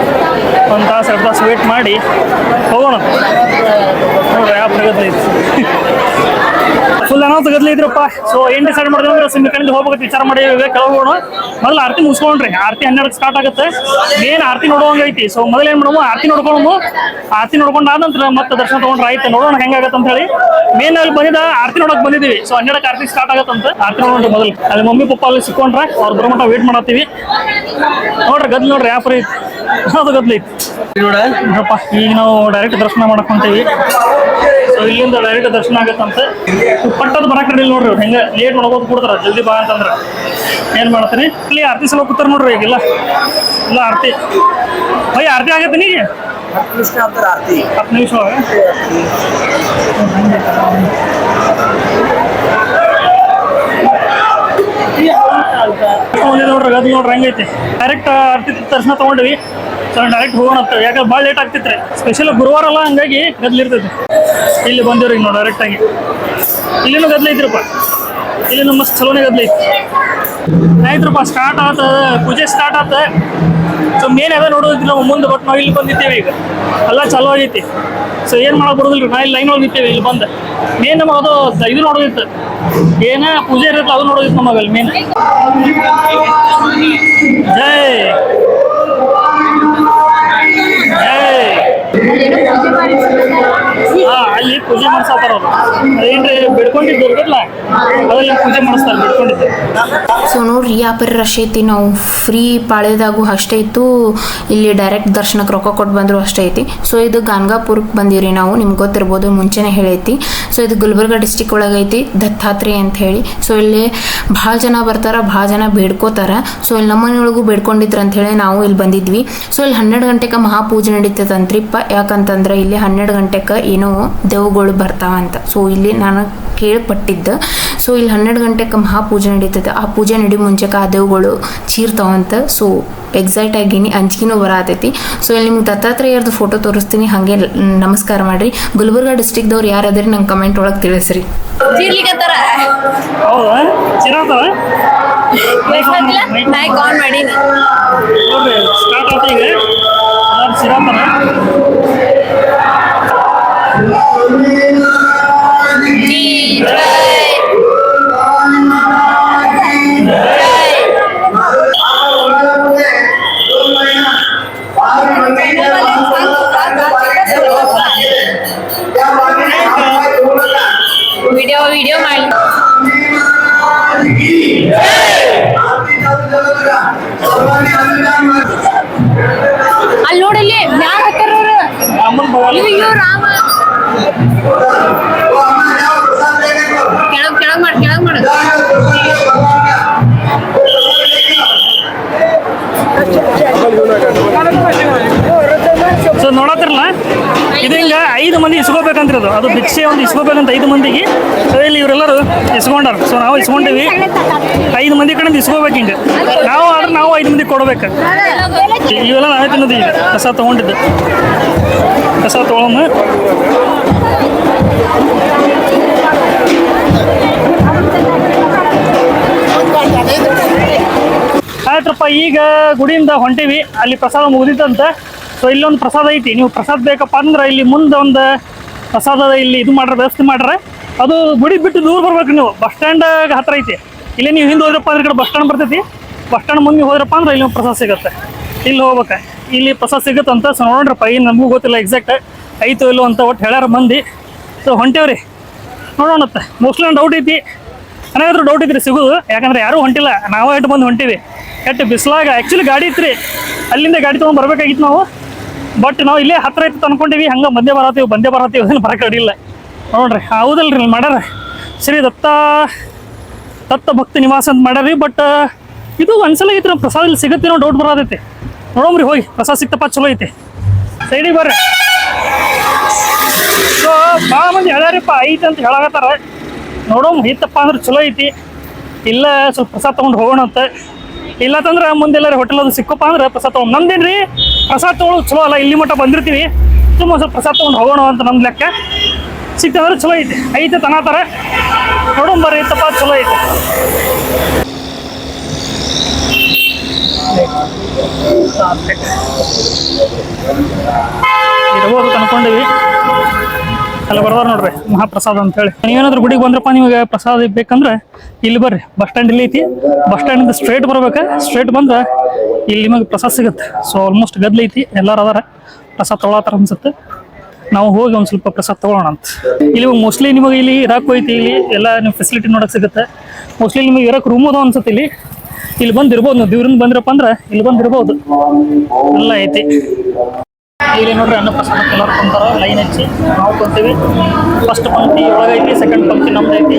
ಒಂದು ತಾಸು, ಎರಡು ತಾಸು ವೇಟ್ ಮಾಡಿ ಹೋಗೋಣ. ನೋಡ್ರಿ ಯಾವ ಪ್ರಗತಿ ಫುಲ್ ಅನಾಹುತ ಗದ್ಲಿ ಇದ್ರಪ್ಪ. ಸೊ ಏನ್ ಡಿಸೈಡ್ ಮಾಡಿದ್ರು ಅಂದ್ರೆ ಸಿಮ್ ಕಡೆಯಿಂದ ಹೋಗ್ಬೇಕು, ವಿಚಾರ ಮಾಡಿ ಕೆಳಗೋಣ ಮೊದಲು ಆರತಿ ಮುಗಿಸ್ಕೊಂಡ್ರಿ. ಆರತಿ ಹನ್ನೆರಡು ಸ್ಟಾರ್ಟ್ ಆಗುತ್ತೆ. ಮೇನ್ ಆರತಿ ನೋಡುವಂಗೆ ಐತಿ. ಸೊ ಮೊದಲು ಏನು ಮಾಡೋಣ ಆರತಿ ನೋಡ್ಕೊಂಡು ಆರತಿ ನೋಡ್ಕೊಂಡು ಆದ ನಂತರ ಮತ್ತೆ ದರ್ಶನ ತಗೊಂಡ್ರೆ ಆಯ್ತು. ನೋಡೋಣ ಹೆಂಗಾಗತ್ತೆ ಅಂತ ಹೇಳಿ. ಮೇನ್ ಅಲ್ಲಿ ಬಂದಿದ್ದ ಆರತಿ ನೋಡಕ್ ಬಂದಿದ್ದೀವಿ. ಸೊ ಹನ್ನೆರಡಕ್ಕೆ ಆರತಿ ಸ್ಟಾರ್ಟ್ ಆಗತ್ತಂತ ಆರತಿ ನೋಡೋಣ ಮೊದಲು. ಅಲ್ಲಿ ಮಮ್ಮಿ, ಪಪ್ಪ ಅಲ್ಲಿ ಸಿಕ್ಕೊಂಡ್ರೆ, ಅವ್ರ ಬರೋ ವೇಟ್ ಮಾಡತ್ತೀವಿ. ನೋಡ್ರಿ ಗದ್ದು ನೋಡ್ರಿ ಆಫರ್ ಅದು ಗದ್ಲೈತಿ ಈಗ ನಾವು ಡೈರೆಕ್ಟ್ ದರ್ಶನ ಮಾಡಕ್ ಹೊಂತೀವಿ ಸೊ ಇಲ್ಲಿಂದ ಡೈರೆಕ್ಟ್ ದರ್ಶನ ಆಗತ್ತಂತೆ. ಪಟ್ಟದ ಬರಕ್ ರೆಡಿ ನೋಡ್ರಿ ಹೆಂಗ ಲೇಟ್ ಮಾಡ್ಬೋದು ಕೂಡ್ತಾರ ಜಲ್ದಿ ಬಾ ಅಂತಂದ್ರೆ. ಏನ್ ಮಾಡ್ತೀನಿ? ಇಲ್ಲಿ ಆರತಿ ಸಲ ಕೂತಾರ ನೋಡ್ರಿ ಈಗ ಇಲ್ಲ. ಆರತಿ. ಭಯ ಆರತಿ ಆಗತ್ತೆ ನೀ ಹತ್ತು ನಿಮಿಷ ಆರತಿ. ಹತ್ತು ನಿಮಿಷ ಒಳಗೆ? ನೋಡ್ರಿ, ಹಂಗೈತಿ. ಡೈರೆಕ್ಟ್ ಅರ್ತಿತ್ತು ದರ್ಶನ ತೊಗೊಂಡ್ವಿ. ಸೊ ಡೈರೆಕ್ಟ್ ಹೋಗೋಣ ಅಂತ. ಯಾಕಂದ್ರೆ ಭಾಳ ಲೇಟ್ ಆಗ್ತಿತ್ತು ಸ್ಪೆಷಲ್ ಗುರುವಾರ ಅಲ್ಲ, ಹಂಗಾಗಿ ಗದ್ಲು ಇರ್ತೈತಿ. ಇಲ್ಲಿ ಬಂದಿವ್ರಿ ನಾವು ಡೈರೆಕ್ಟಾಗಿ ಇಲ್ಲಿನೂ ಗದ್ಲ ಐತ್ರಪ್ಪ. ಇಲ್ಲಿನೂ ಮಸ್ತ್ ಚಲೋನೇ ಗದ್ಲ ಐತಿ. ಆಯ್ತ್ರಪ್ಪ ಸ್ಟಾರ್ಟ್ ಆತ, ಪೂಜೆ ಸ್ಟಾರ್ಟ್ ಆತ. ಸೊ ಮೇನ್ ಅದ ನೋಡೋದಿಲ್ಲ ನಾವು ಮುಂದೆ ಬಟ್ ನಾವು ಇಲ್ಲಿ ಬಂದಿದ್ದೇವೆ ಈಗ. ಎಲ್ಲ ಚಾಲೋ ಆಗೈತಿ. ಸೊ ಏನು ಮಾಡಕ್ ಬರೋದಿಲ್ಲ ನಾ ಇಲ್ಲಿ ಲೈನ್ ಒಳಗೆ ಇಲ್ಲಿ ಬಂದು. ಮೇನ್ ನಮಗೆ ಅದು ಇದು ನೋಡೋದಿತ್ತು. ಏನ ಪೂಜೆ ಇರುತ್ತೆ ಅದು ನೋಡೋದಿತ್ತು ನಮಗೆ ಮೇನ್ ಜೈ. ಜೈ. ಪೂಜೆ ಏನ್ರಿ ಬಿಡ್ಕೊಂಡಿದ್ದು ಪೂಜೆ ಮಾಡಿಸ್ತಾರೆ ಸೊ ನೋಡ್ರಿ ಯಾ ಪರಿ ರಶ್ ಐತಿ. ನಾವು ಫ್ರೀ ಪಾಳ್ಯದಾಗೂ ಅಷ್ಟೇ ಇತ್ತು. ಇಲ್ಲಿ ಡೈರೆಕ್ಟ್ ದರ್ಶನಕ್ಕೆ ರೊಕ್ಕ ಕೊಟ್ಟು ಬಂದ್ರು ಅಷ್ಟೇ ಐತಿ. ಸೊ ಇದು ಗಾನ್ಗಾಪುರಕ್ಕೆ ಬಂದೀವ್ರಿ ನಾವು. ನಿಮ್ಗೆ ಗೊತ್ತಿರ್ಬೋದು, ಮುಂಚೆನೇ ಹೇಳೈತಿ. ಸೊ ಇದು ಗುಲ್ಬರ್ಗ ಡಿಸ್ಟಿಕ್ ಒಳಗೈತಿ ದತ್ತಾತ್ರಿ ಅಂತ ಹೇಳಿ. ಸೊ ಇಲ್ಲಿ ಭಾಳ ಜನ ಬರ್ತಾರ, ಭಾಳ ಜನ ಬೇಡ್ಕೋತಾರ. ಸೊ ಇಲ್ಲಿ ನಮ್ಮನೆಯೊಳಗೂ ಬೇಡ್ಕೊಂಡಿದ್ರು ಅಂತ ಹೇಳಿ ನಾವು ಇಲ್ಲಿ ಬಂದಿದ್ವಿ. ಸೊ ಇಲ್ಲಿ ಹನ್ನೆರಡು ಗಂಟೆಗೆ ಮಹಾಪೂಜೆ ನಡೀತದಂತ್ರಿಪ್ಪ ಯಾಕಂತಂದ್ರೆ, ಇಲ್ಲಿ ಹನ್ನೆರಡು ಗಂಟೆಗೆ ಏನೋ ದೇವುಗಳು ಬರ್ತಾವಂತ ಸೊ ಇಲ್ಲಿ ನಾನು ಕೇಳ್ಪಟ್ಟಿದ್ದ. ಸೊ ಇಲ್ಲಿ ಹನ್ನೆರಡು ಗಂಟೆಗೆ ಮಹಾಪೂಜೆ ನಡೀತದೆ. ಆ ಪೂಜೆ ನಡಿ ಮುಂಚೆಕ ಆ ದೇವುಗಳು ಚೀರ್ತಾವಂತ ಸೊ ಎಕ್ಸೈಟ್ ಆಗಿನಿ. ಅಂಜಿಕೆನೂ ಬರತೈತಿ ಸೊ ಇಲ್ಲಿ ನಿಮ್ಗೆ ದತ್ತಾತ್ರೇಯರ್ದು ಫೋಟೋ ತೋರಿಸ್ತೀನಿ. ಹಾಗೆ ನಮಸ್ಕಾರ ಮಾಡ್ರಿ. ಗುಲ್ಬರ್ಗ ಡಿಸ್ಟಿಕ್ದವ್ರು ಯಾರಾದ್ರಿ ನಂಗೆ ಕಮೆಂಟ್ ಒಳಗೆ ತಿಳಿಸ್ರಿ. ಹೌದಾ? ವಿಡಿಯೋ ಮಾಡಿ ಅಲ್ಲಿ ನೋಡಲ್ಲಿ ಯಾರು ಹಾಕ್ತಾರ ಅಮ್ಮನ ಭಗವಾನ್ ಅಯ್ಯೋ ರಾಮ ಇದು ಹಿಂಗೆ ಐದು ಮಂದಿ ಇಸ್ಕೋಬೇಕಂತಿರೋದು ಅದು ಭಿಕ್ಷೆ ಒಂದು ಇಸ್ಕೋಬೇಕಂತ ಐದು ಮಂದಿಗೆ. ಅದರಲ್ಲಿ ಇವರೆಲ್ಲರೂ ಇಸ್ಕೊಂಡಾರ. ಸೊ ನಾವು ಇಸ್ಕೊಂಡಿವಿ. ಐದು ಮಂದಿ ಕಡೆಯಿಂದ ಇಸ್ಕೋಬೇಕು ಹಿಂಗೆ ನಾವು ಆದ್ರೆ ನಾವು ಐದು ಮಂದಿ ಕೊಡ್ಬೇಕು. ಇವೆಲ್ಲ ನಾವೇ ತಿನ್ನೋದು ಈಗ. ಕಸ ತೊಗೊಂಡಿದ್ದು. ಕಸ ತೊಗೊಳಮ್ಮ ಆಯ್ತಪ್ಪ, ಈಗ ಗುಡಿಯಿಂದ ಹೊಂಟಿವಿ. ಅಲ್ಲಿ ಪ್ರಸಾದ ಮುಗಿದಿತ್ತಂತ ಸೊ ಇಲ್ಲೊಂದು ಪ್ರಸಾದ ಐತಿ. ನೀವು ಪ್ರಸಾದ ಬೇಕಪ್ಪ ಅಂದ್ರೆ ಇಲ್ಲಿ ಮುಂದೆ ಒಂದು ಪ್ರಸಾದದ ಇಲ್ಲಿ ಇದು ಮಾಡ್ರೆ, ವ್ಯವಸ್ಥೆ ಮಾಡ್ರೆ. ಅದು ಗುಡಿ ಬಿಟ್ಟು ದೂರ ಬರ್ಬೇಕು ನೀವು. ಬಸ್ ಸ್ಟ್ಯಾಂಡ್ ಹತ್ರ ಐತಿ. ಇಲ್ಲಿ ನೀವು ಹಿಂದೆ ಹೋದ್ರಪ್ಪ ಅಂದ್ರೆ ಕಡೆ ಬಸ್ ಸ್ಟ್ಯಾಂಡ್ ಬರ್ತೈತಿ. ಬಸ್ ಸ್ಟ್ಯಾಂಡ್ ಮುಂದೆ ಹೋದ್ರಪ್ಪ ಅಂದ್ರೆ ಇಲ್ಲಿ ಪ್ರಸಾದ ಸಿಗುತ್ತೆ. ಇಲ್ಲಿ ಹೋಗ್ಬೇಕು. ಇಲ್ಲಿ ಪ್ರಸಾದ ಸಿಗುತ್ತಂತ ಸೊ ನೋಡ್ರಪ್ಪ ಏನು ನಮಗೂ ಗೊತ್ತಿಲ್ಲ ಎಕ್ಸಾಕ್ಟ್ ಐತೋ ಇಲ್ಲೋ ಅಂತ ಒಟ್ಟು ಹೇಳ್ಯಾರ ಮಂದಿ. ಸೊ ಹೊಂಟೇವ್ರಿ. ನೋಡೋಣತ್ತೆ ಮೋಸ್ಟ್ಲಿ ಒಂದು ಡೌಟ್ ಐತಿ. ಏನಾದರೂ ಡೌಟ್ ಐತ್ರಿ ಸಿಗೋದು. ಯಾಕಂದ್ರೆ ಯಾರೂ ಹೊಂಟಿಲ್ಲ. ನಾವೇ ಇಟ್ಟು ಬಂದು ಹೊಂಟಿವಿ. ಎಟ್ಟು ಬಿಸಿಲಾಗ ಆ್ಯಕ್ಚುಲಿ ಗಾಡಿ ಇತ್ತು ರೀ ಅಲ್ಲಿಂದ ಗಾಡಿ ತೊಗೊಂಡು ಬರಬೇಕಾಗಿತ್ತು ನಾವು. ಬಟ್ ನಾವು ಇಲ್ಲೇ ಹತ್ರ ಇತ್ತು ಅನ್ಕೊಂಡಿವಿ ಹಂಗೆ ಬಂದೇ ಬರತ್ತೀವಿ ಬಂದೇ ಬರತ್ತೀವಿ ಅದನ್ನು ಬರಕ್ಕೆ ಅಡಿಲ್ಲ ನೋಡ್ರಿ, ಹೌದಲ್ರಿ ಮಾಡ್ಯಾರ. ಶ್ರೀ ದತ್ತ ದತ್ತ ಭಕ್ತಿ ನಿವಾಸ ಅಂತ ಮಾಡ್ಯಾರಿ ಬಟ್ ಇದು ಒಂದ್ಸಲ ಐತ್ರಿ ಪ್ರಸಾದ ಇಲ್ಲಿ ಸಿಗತ್ತೇನೋ ಡೌಟ್ ಬರೋದೈತಿ ನೋಡೋಮ್ರಿ ಹೋಗಿ, ಪ್ರಸಾದ ಸಿಕ್ತಪ್ಪ ಚಲೋ ಐತಿ. ಸೈಡಿಗೆ ಬರ್ರಿ. ಸೊ ಭಾಳ ಮಂದಿ ಹೇಳ್ಯಾರಿಪ್ಪ, ಐತಿ ಅಂತ ಹೇಳಾಕತ್ತಾರ. ನೋಡೋಮ್, ಐತಪ್ಪ ಅಂದ್ರೆ ಚಲೋ ಐತಿ. ಇಲ್ಲ, ಸ್ವಲ್ಪ ಪ್ರಸಾದ ತೊಗೊಂಡು ಹೋಗೋಣ ಅಂತ. ಇಲ್ಲ ತಂದ್ರೆ ಮುಂದೆ ಎಲ್ಲಾರು ಹೋಟೆಲ್ ಅದು ಸಿಕ್ಕಪ್ಪ ಅಂದ್ರೆ ಪ್ರಸಾದ ತೊಗೊಂಡು ನಮ್ದೇನ್ರಿ ಪ್ರಸಾದ ತೊಗೊಳೋದು ಚಲೋ ಅಲ್ಲ, ಇಲ್ಲಿ ಮಟ್ಟ ಬಂದಿರ್ತೀವಿ. ತುಂಬ ಸ್ವಲ್ಪ ಪ್ರಸಾದ ತೊಗೊಂಡು ಹೋಗೋಣ ಅಂತ ನಮ್ಮ ಲೆಕ್ಕ. ಸಿಕ್ತಂದ್ರೆ ಚಲೋ ಐತಿ. ಐತೆ ತಗೋತಾರೆ ನೋಡೋಣ ಬರ್ರಿ ಐತಪ್ಪ ಚಲೋ ಐತೆ. ಇರ್ಬೋದು ಅನ್ಕೊಂಡಿವಿ. ಅಲ್ಲಿ ಬರ್ದಾರ ನೋಡ್ರಿ, ಮಹಾಪ್ರಸಾದ ಅಂತ ಹೇಳಿ ನೀವೇನಾದ್ರೂ ಗುಡಿಗೆ ಬಂದ್ರಪ್ಪ ನಿಮಗೆ ಪ್ರಸಾದ ಬೇಕಂದ್ರೆ, ಇಲ್ಲಿ ಬರ್ರಿ. ಬಸ್ ಸ್ಟ್ಯಾಂಡ್ ಇಲ್ಲಿ ಐತಿ. ಬಸ್ ಸ್ಟ್ಯಾಂಡಿಂದ ಸ್ಟ್ರೇಟ್ ಬರ್ಬೇಕು. ಸ್ಟ್ರೇಟ್ ಬಂದ್ರೆ ಇಲ್ಲಿ ನಿಮಗೆ ಪ್ರಸಾದ ಸಿಗುತ್ತೆ. ಸೊ ಆಲ್ಮೋಸ್ಟ್ ಗದ್ಲ ಐತಿ. ಎಲ್ಲರೂ ಅದಾರ. ಪ್ರಸಾದ ತೊಗೊಳತ್ತಾರ ಅನ್ಸುತ್ತೆ. ನಾವು ಹೋಗಿ ಒಂದು ಸ್ವಲ್ಪ ಪ್ರಸಾದ ತಗೊಳ್ಳೋಣ ಅಂತ. ಇಲ್ಲಿ ಮೋಸ್ಟ್ಲಿ ನಿಮಗೆ ಇಲ್ಲಿ ಇರಾಕ್ ಐತಿ. ಇಲ್ಲಿ ಎಲ್ಲ ನಿಮ್ಮ ಫೆಸಿಲಿಟಿ ನೋಡಕ್ ಸಿಗುತ್ತೆ. ಮೋಸ್ಟ್ಲಿ ನಿಮಗೆ ಇರಕ್ ರೂಮ್ ಅದ ಅನ್ಸುತ್ತೆ ಇಲ್ಲಿ. ಇಲ್ಲಿ ಬಂದು ಇರ್ಬೋದು. ನೀವು ದೇವ್ರಿಂದ ಬಂದ್ರಪ್ಪ ಅಂದ್ರೆ ಇಲ್ಲಿ ಬಂದು ಇರ್ಬೋದು. ಎಲ್ಲ ಐತಿ. ಇಲ್ಲಿ ನೋಡ್ರಿ ಅನ್ನ ಪ್ರಸಾದ ಕಲರ್ ಕುಂತಾರ ಲೈನ್ ಹಚ್ಚಿ ನಾವು ಕೊಡ್ತೀವಿ ಫಸ್ಟ್ ಪಂಕ್ತಿ ಒಳಗೈತಿ ಸೆಕೆಂಡ್ ಪಂಕ್ತಿ ನಮ್ದು ಐತಿ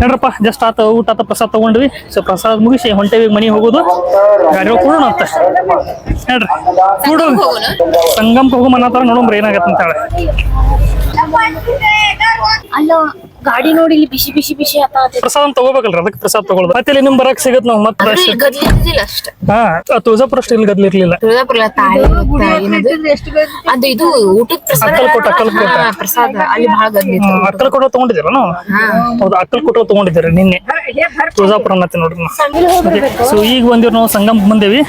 ನೋಡ್ರಪ್ಪ ಜಸ್ಟ್ ಆತ ಊಟ ಆತ ಪ್ರಸಾದ ತಗೊಂಡ್ವಿ. ಸೊ ಪ್ರಸಾದ ಮುಗಿಸಿ ಹೊಂಟೇವಿ ಮನಿ ಹೋಗೋದು. ಗಾಡಿ ಕೊಡೋಣ ಅಂತ. ಹೇಳ್ರಿ. ಕೂಡು ಸಂಗಮಕ್ಕೆ ಹೋಗೋ ಮನ ನೋಡಮ್ರಿ ಏನಾಗತ್ತೆ ಅಂತ ಹೇಳಿ. ಅಲ್ಲ ಗಾಡಿ ನೋಡಿ ಇಲ್ಲಿ ಬಿಸಿ ಬಿಸಿ ಬಿಸಿ ಆತ ಪ್ರಸಾದ ತಗೋಬೇಕಲ್ರಿ ಅದಕ್ಕೆ ಪ್ರಸಾದ ತಗೊಳ್ಬೇಕು. ಮತ್ತೆ ಇಲ್ಲಿ ನಿಮ್ ಬರಕ್ ಸಿಗತ್ ನಾವು ಮತ್ತೆ ರಶ್. ಗದ್ಲಿದ್ದಿಲ್ಲ ಅಷ್ಟ. ಹಾ ತುಳಜಾಪುರ ಅಷ್ಟು ಇಲ್ಲಿ ಗದ್ಲಿರ್ಲಿಲ್ಲ ತುಳಜಾಪುರ ತಾಯಿ ಅದು ಇದು ಊಟದ ಪ್ರಸಾದ. ಅಕ್ಕಲ್ಕೋಟ, ಅಕ್ಕಲ್ಕೋಟ. ಪ್ರಸಾದ. ಅಲ್ಲಿ ಬಹಳ ಗದ್ಲಿತ್ತು ಅಕ್ಕಲ್ ಕೊಟ್ರ ತಗೊಂಡಿದ್ದೀರ ನಾವು? ಹೌದು ಮಕ್ಕಳು ಕೊಟ್ಟು ತಗೊಂಡಿದ್ದೀರಿ ನಿನ್ನೆ. ತುಳಜಾಪುರ ನೋಡ್ರಿ ಸೊ ಈಗ ಬಂದಿವ್ ನಾವು ಸಂಗಮ್ ಬಂದೇವಿ.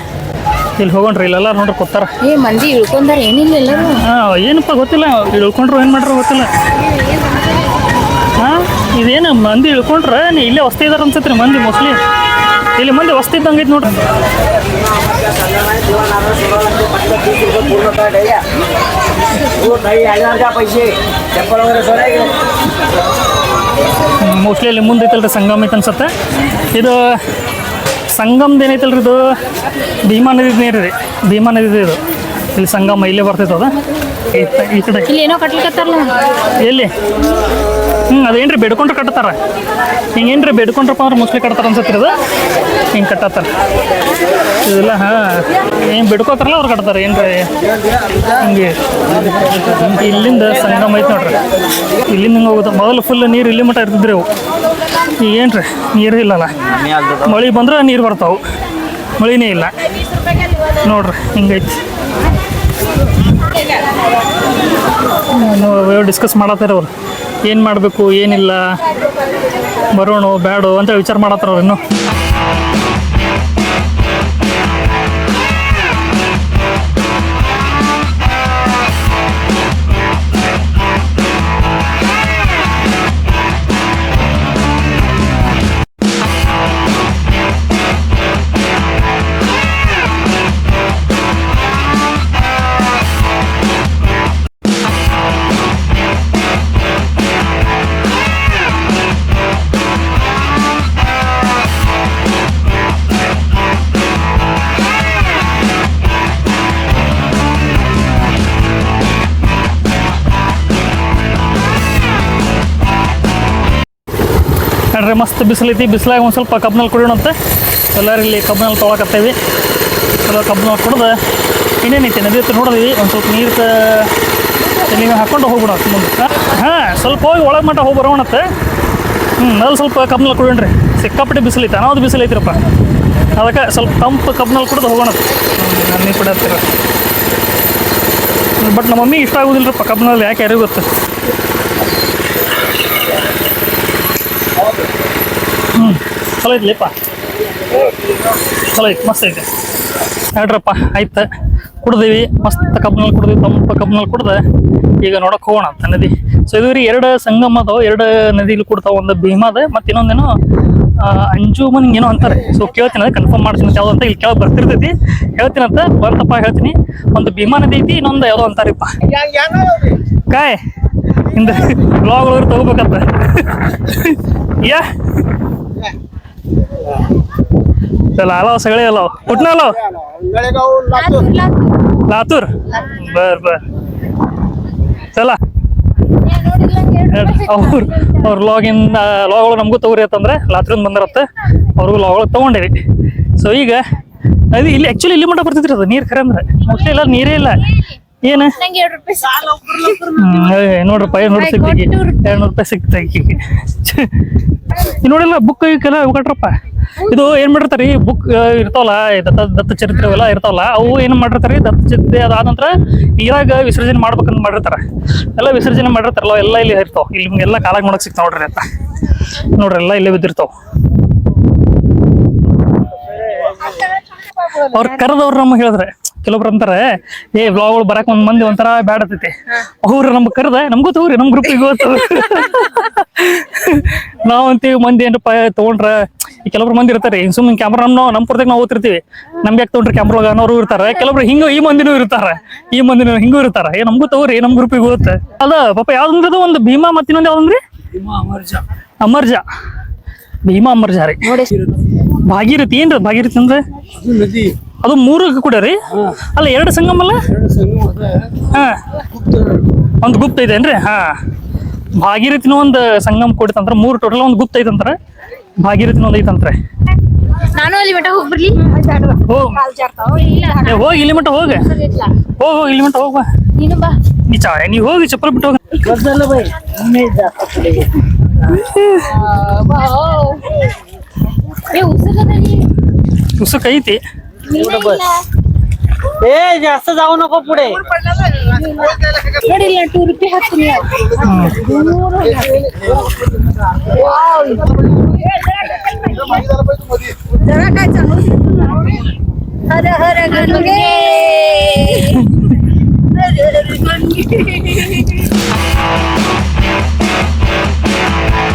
ಇಲ್ಲಿ ಹೋಗೋಣ್ರಿ ಇಲ್ಲೆಲ್ಲ ನೋಡ್ರಿ ಕೊತ್ತಾರ ಏ ಮಂದಿ ಇಳ್ಕೊಂಡಾರ ಏನಿಲ್ಲ ಹಾಂ ಏನಪ್ಪ ಗೊತ್ತಿಲ್ಲ ಇಳ್ಕೊಂಡ್ರು ಏನು ಮಾಡ್ರಿ ಗೊತ್ತಿಲ್ಲ. ಹಾಂ ಇದೇನು ಮಂದಿ ಇಳ್ಕೊಂಡ್ರೆ ಇಲ್ಲೇ ಹೊಸ್ತಿ ಇದಾರ ಅನ್ಸತ್ತೆ ಮಂದಿ ಮೋಸ್ಟ್ಲಿ ಇಲ್ಲಿ ಮಂದಿ ಹೊಸ್ತಿ ಇದ್ದಂಗೆ ನೋಡ್ರಿ. पैसे ಮೋಸ್ಟ್ಲಿ ಅಲ್ಲಿ ಮುಂದೆ ಐತಲ್ರಿ ಸಂಗಮ್ ಐತೆ ಅನ್ಸುತ್ತೆ. ಇದು ಸಂಗಮ್ದು ಏನೈತಲ್ರಿ ಇದು? ಭೀಮಾ ನದಿ ನೀರು ರೀ. ಭೀಮಾ ನದಿ ಇದು ಇಲ್ಲಿ ಸಂಗಮ ಇಲ್ಲೇ ಬರ್ತೈತೆ ಅದು. ಈ ಕಡೆ. ಇಲ್ಲಿ ಏನೋ ಕಟ್ಲಿಕ್ಕೆ ಎಲ್ಲಿ? ಹ್ಞೂ ಅದೇನ್ರಿ, ಬೇಡ್ಕೊಂಡ್ರೆ ಕಟ್ತಾರ. ಏನ್ರೀ ಬೇಡ್ಕೊಂಡ್ರಪ್ಪ ಅಂದ್ರೆ ಮುಸ್ಲಿ ಕಟ್ತಾರ ಅನ್ಸತ್ರಿ ಅದು. ಹಿಂಗೆ ಕಟ್ಟತ್ತಾರ ಇದೆಲ್ಲ, ಹಾಂ. ಏನು ಬಿಡ್ಕೋತಾರಲ್ಲ ಅವ್ರು ಕಟ್ತಾರೆ, ಏನ್ರಿ? ಹಿಂಗೆ. ಹಿಂಗೆ ಇಲ್ಲಿಂದ ಸಂಗಮ ಐತೆ ನೋಡ್ರಿ. ಇಲ್ಲಿಂದ ಹಿಂಗೆ ಹೋಗುತ್ತೆ ಮೊದಲು ಫುಲ್ ನೀರು ಇಲ್ಲಿ ಮಟ್ಟ ಇರ್ತಿದ್ರಿ ಅವು. ಏನ್ರಿ ನೀರು ಇಲ್ಲಲ್ಲ. ಮಳೆ ಬಂದ್ರೆ ನೀರು ಬರ್ತಾವೆ. ಮಳೆನೇ ಇಲ್ಲ. ನೋಡ್ರಿ, ಹಿಂಗೈತಿ. ಡಿಸ್ಕಸ್ ಮಾಡತ್ತಾರ ಅವ್ರು ಏನು ಮಾಡಬೇಕು ಏನಿಲ್ಲ ಬರೋಣ ಬೇಡ ಅಂತ ವಿಚಾರ ಮಾಡತ್ತಾರ ಇನ್ನು. ನೋಡ್ರಿ ಮಸ್ತ್ ಬಿಸಿಲೈತಿ. ಬಿಸಿಲಾಗ ಒಂದು ಸ್ವಲ್ಪ ಕಬ್ನಲ್ಲಿ ಕುಡಿಯೋಣಂತೆ. ಎಲ್ಲರೂ ಇಲ್ಲಿ ಕಬ್ಬಿನಲ್ಲಿ ತೊಗೊಳಕತ್ತೇವಿ ಎಲ್ಲ ಕಬ್ಬಿನಲ್ಲಿ ಕುಡ್ದು ಇನ್ನೇನೈತಿ ನದಿ ಹತ್ರ ನೋಡಿದ್ವಿ. ಒಂದು ಸ್ವಲ್ಪ ನೀರು ನೀವು ಹಾಕ್ಕೊಂಡು ಹೋಗ್ಬಿಡ ಮುಂದೆ ಹಾಂ, ಸ್ವಲ್ಪ ಹೋಗಿ ಒಳಗೆ ಮಟ್ಟ ಹೋಗಿ ಬರೋಣತ್ತೆ ಹ್ಞೂ ಅಲ್ಲಿ ಸ್ವಲ್ಪ ಕಬ್ಬಿನಲ್ಲಿ ಕುಡಿಯೋಣ್ರಿ. ಸಿಕ್ಕಾಪಟ್ಟೆ ಬಿಸಿಲೈತೆ. ಅನಾವುದು ಬಿಸಿಲೈತಿರಪ್ಪ. ಅದಕ್ಕೆ ಸ್ವಲ್ಪ ತಂಪು ಕಬ್ಬಿನಲ್ಲಿ ಕುಡಿದು ಹೋಗೋಣ ನಾನು ನೀರು ಕುಡಿಯತ್ತೀರ ಬಟ್ ನಮ್ಮ ಮಮ್ಮಿ ಇಷ್ಟ ಆಗೋದಿಲ್ಲರಪ್ಪ ಕಬ್ಬಿನಲ್ಲಿ ಯಾಕೆ ಯಾರಿಗೂ ಗೊತ್ತು. ಚಲೋ ಐತ್ಲಿಪ್ಪ ಚಲೋ ಐತಿ ಮಸ್ತ್ ಐತೆ. ನೋಡ್ರಪ್ಪ ಆಯ್ತು. ಕುಡ್ದೀವಿ, ಮಸ್ತ್ ಕಬ್ಬಿನಲ್ಲಿ ಕುಡ್ದೀವಿ, ತಂಪ ಕಬ್ಬಿನಲ್ಲಿ ಕುಡ್ದು ಈಗ ನೋಡಕ್ಕೆ ಹೋಗೋಣ ಅಂತ ನದಿ ಸೊ ಇದು ಎರಡು ಸಂಗಮ ಅದಾವ, ಎರಡು ನದಿಲಿ ಕುಡ್ತಾವ ಒಂದು ಭೀಮಾದ ಮತ್ತು ಇನ್ನೊಂದೇನೋ ಅಂಜುಮನ್ ಏನೋ ಅಂತಾರೆ. ಸೊ ಕೇಳ್ತೀನಿ ಅದು ಕನ್ಫರ್ಮ್ ಮಾಡ್ತೀನಿ ಯಾವ್ದು ಅಂತ ಇಲ್ಲಿ ಕೆಳಗೆ ಬರ್ತಿರ್ತೈತಿ. ಹೇಳ್ತೀನಿ ಅಂತ, ಬಂತಪ್ಪ ಹೇಳ್ತೀನಿ. ಒಂದು ಭೀಮಾ ನದಿ ಐತಿ, ಇನ್ನೊಂದು ಯಾವುದೋ ಅಂತಾರಪ್ಪ. ಕಾಯ್, ಹಿಂದೆ ಬ್ಲಾಗ್ ತಗೋಬೇಕಂತ. ಯಾ? चला आलो सगळे आलो कुठं आलो लातूर बर बर चला ಅವ್ರು ಅವ್ರ ಲಾಗಿನ್ ಲಾಗಳು ನಮಗೂ ತಗೋರಿ ಅಂತಂದ್ರೆ ಲಾತ್ರಿಂದ ಬಂದಿರತ್ತೆ ಅವ್ರಿಗೂ ಲಾಗಳು ತಗೊಂಡೇವಿ ಸೊ ಈಗ ಅದು ಇಲ್ಲಿ ಆ್ಯಕ್ಚುಲಿ ಇಲ್ಲಿ ಮಟ್ಟ ಬರ್ತಿದ್ರಿ ಅದು ನೀರು ಖರೆ ಅಂದ್ರೆ ಮೋಸ್ಟ್ಲಿ ಇಲ್ಲ ನೀರೇ ಇಲ್ಲ ಏನು? ನಂಗೆ ಎರಡು ರೂಪಾಯಿ ರೂಪಾಯಿ ಎರಡ್ನೂರು ರೂಪಾಯಿ ಸಿಗ್ತಾಗಿ ನೋಡಿಲ್ಲ ಬುಕ್ ಎಲ್ಲ ಕಟ್ರಪ್ಪ. ಇದು ಏನ್ ಮಾಡಿರ್ತಾರಿ ಬುಕ್ ಇರ್ತಾವಲ್ಲ ದತ್ತ ದತ್ತ ಚರಿತ್ರೆ ಎಲ್ಲ ಇರ್ತಾವಲ್ಲ ಅವು ಏನ್ ಮಾಡಿರ್ತಾರಿ ದತ್ತ ಚರಿತ್ರೆ ಅದಾದ ನಂತರ ನೀರಾಗ ವಿಸರ್ಜನೆ ಮಾಡ್ಬೇಕಂತ ಮಾಡಿರ್ತಾರ. ಎಲ್ಲ ವಿಸರ್ಜನೆ ಮಾಡಿರ್ತಾರಲ್ಲ ಎಲ್ಲ ಇಲ್ಲಿ ಇರ್ತಾವ. ಇಲ್ಲಿ ನಿಮ್ಗೆಲ್ಲ ಕಾಲಾಗ ನೋಡಕ್ ಸಿಗ್ತಾವ ನೋಡ್ರಿ ಅಂತ. ನೋಡ್ರಿ ಎಲ್ಲ ಇಲ್ಲೇ ಬಿದ್ದಿರ್ತಾವ. ಅವ್ರ ಕರೆದವ್ರು ನಮ್ಗೆ ಹೇಳಿದ್ರೆ. ಕೆಲವೊಬ್ರು ಅಂತಾರೆ ಏ ವ್ಲಾಗ್ಗಳು ಬರಕ್ ಒಂದ್ ಮಂದಿ ಒಂಥರ ಬ್ಯಾಡ್ ಆತೈತಿ. ಅವ್ರು ನಮ್ಗೆ ಕರೆದ ನಮ್ಗೂ ತಗೋರಿ ನಮ್ ಗ್ರೂಪ್ ಗೊತ್ತು. ನಾವ್ ಅಂತೀವಿ ಮಂದಿ ಏನಪ್ಪ ತಗೊಂಡ್ರ. ಈ ಕೆಲವೊಬ್ರು ಮಂದಿ ಇರ್ತಾರೆ ಹಿಂಗ್ ಸುಮ್ಮನೆ ಕ್ಯಾಮ್ರಾ ನಮ್ ನಮ್ ಪುರ್ತಕ್ಕೆ ನಾವು ಓದ್ತಿರ್ತೀವಿ. ನಮ್ಗೆ ಯಾಕೆ ತಗೊಂಡ್ರೆ ಕ್ಯಾಮ್ರಾ ಅನ್ನೋರು ಇರ್ತಾರೆ. ಕೆಲವ್ರು ಹಿಂಗ ಈ ಮಂದಿನೂ ಇರ್ತಾರೆ. ಈ ಮಂದಿನೂ ಹಿಂಗೂ ಇರ್ತಾರೆ. ಏ ನಮ್ಗೂ ತಗೋರಿ ನಮ್ ಗ್ರೂಪ್ ಗೊತ್ತ. ಅದ ಪಾಪ ಯಾವ್ದಂದ್ರೆ ಒಂದು ಭೀಮಾ ಮತ್ತ ಇನ್ನೊಂದು ಯಾವ್ದಂದ್ರಿ ಅಮರ್ಜ. ಅಮರ್ಜ. ಭೀಮಾ ಅಮರ್ಜ ರೀ. ಭಾಗೀರಥಿ ಏನ್ರಿ ಭಾಗೀರಥಿ ಅಂದ್ರೆ? ಅದು ಮೂರು ಕೂಡ ರೀ? ಅಲ್ಲ ಎರಡು ಸಂಗಮ ಅಲ್ಲ? ಎರಡು ಸಂಗಮದ ಹಾ. ಒಂದು ಗುಪ್ತ ಇದೆ ಏನ್ರಿ? ಹಾ. ಭಾಗೀರಥಿನ ಒಂದು ಸಂಗಮ ಕೊಡ್ತಂತ್ರ. ಮೂರು ಟೋಟಲ್ ಒಂದು ಗುಪ್ತ ಐತಂತ್ರ. ಭಾಗೀರಥಿನ ಒಂದು ಐತಂತ್ರ. ನಾನು ಅಲ್ಲಿ ಮಠ ಹೋಗ್ಬರ್ಲಿ? ಹೋಗ್ ಇಲ್ಲಿ. ಮಟ್ಟ ಹೋಗ ಹೋಗ್. ಹೋಗ್ ಇಲ್ಲಿ. ಮಟ್ಟ ಹೋಗ ಬಾ. ನೀನು ಬಾ. ನೀ ಚಾ ನೀ ಹೋಗಿ ಚಪ್ಪಲ್ ಬಿಟ್ಟು ಹೋಗ. ಉಸುಕ್ ಬೈ एवढं ए जास्त जाऊ नको पुढे. कडीला टू रुपये हातून या. हर हर गणगे.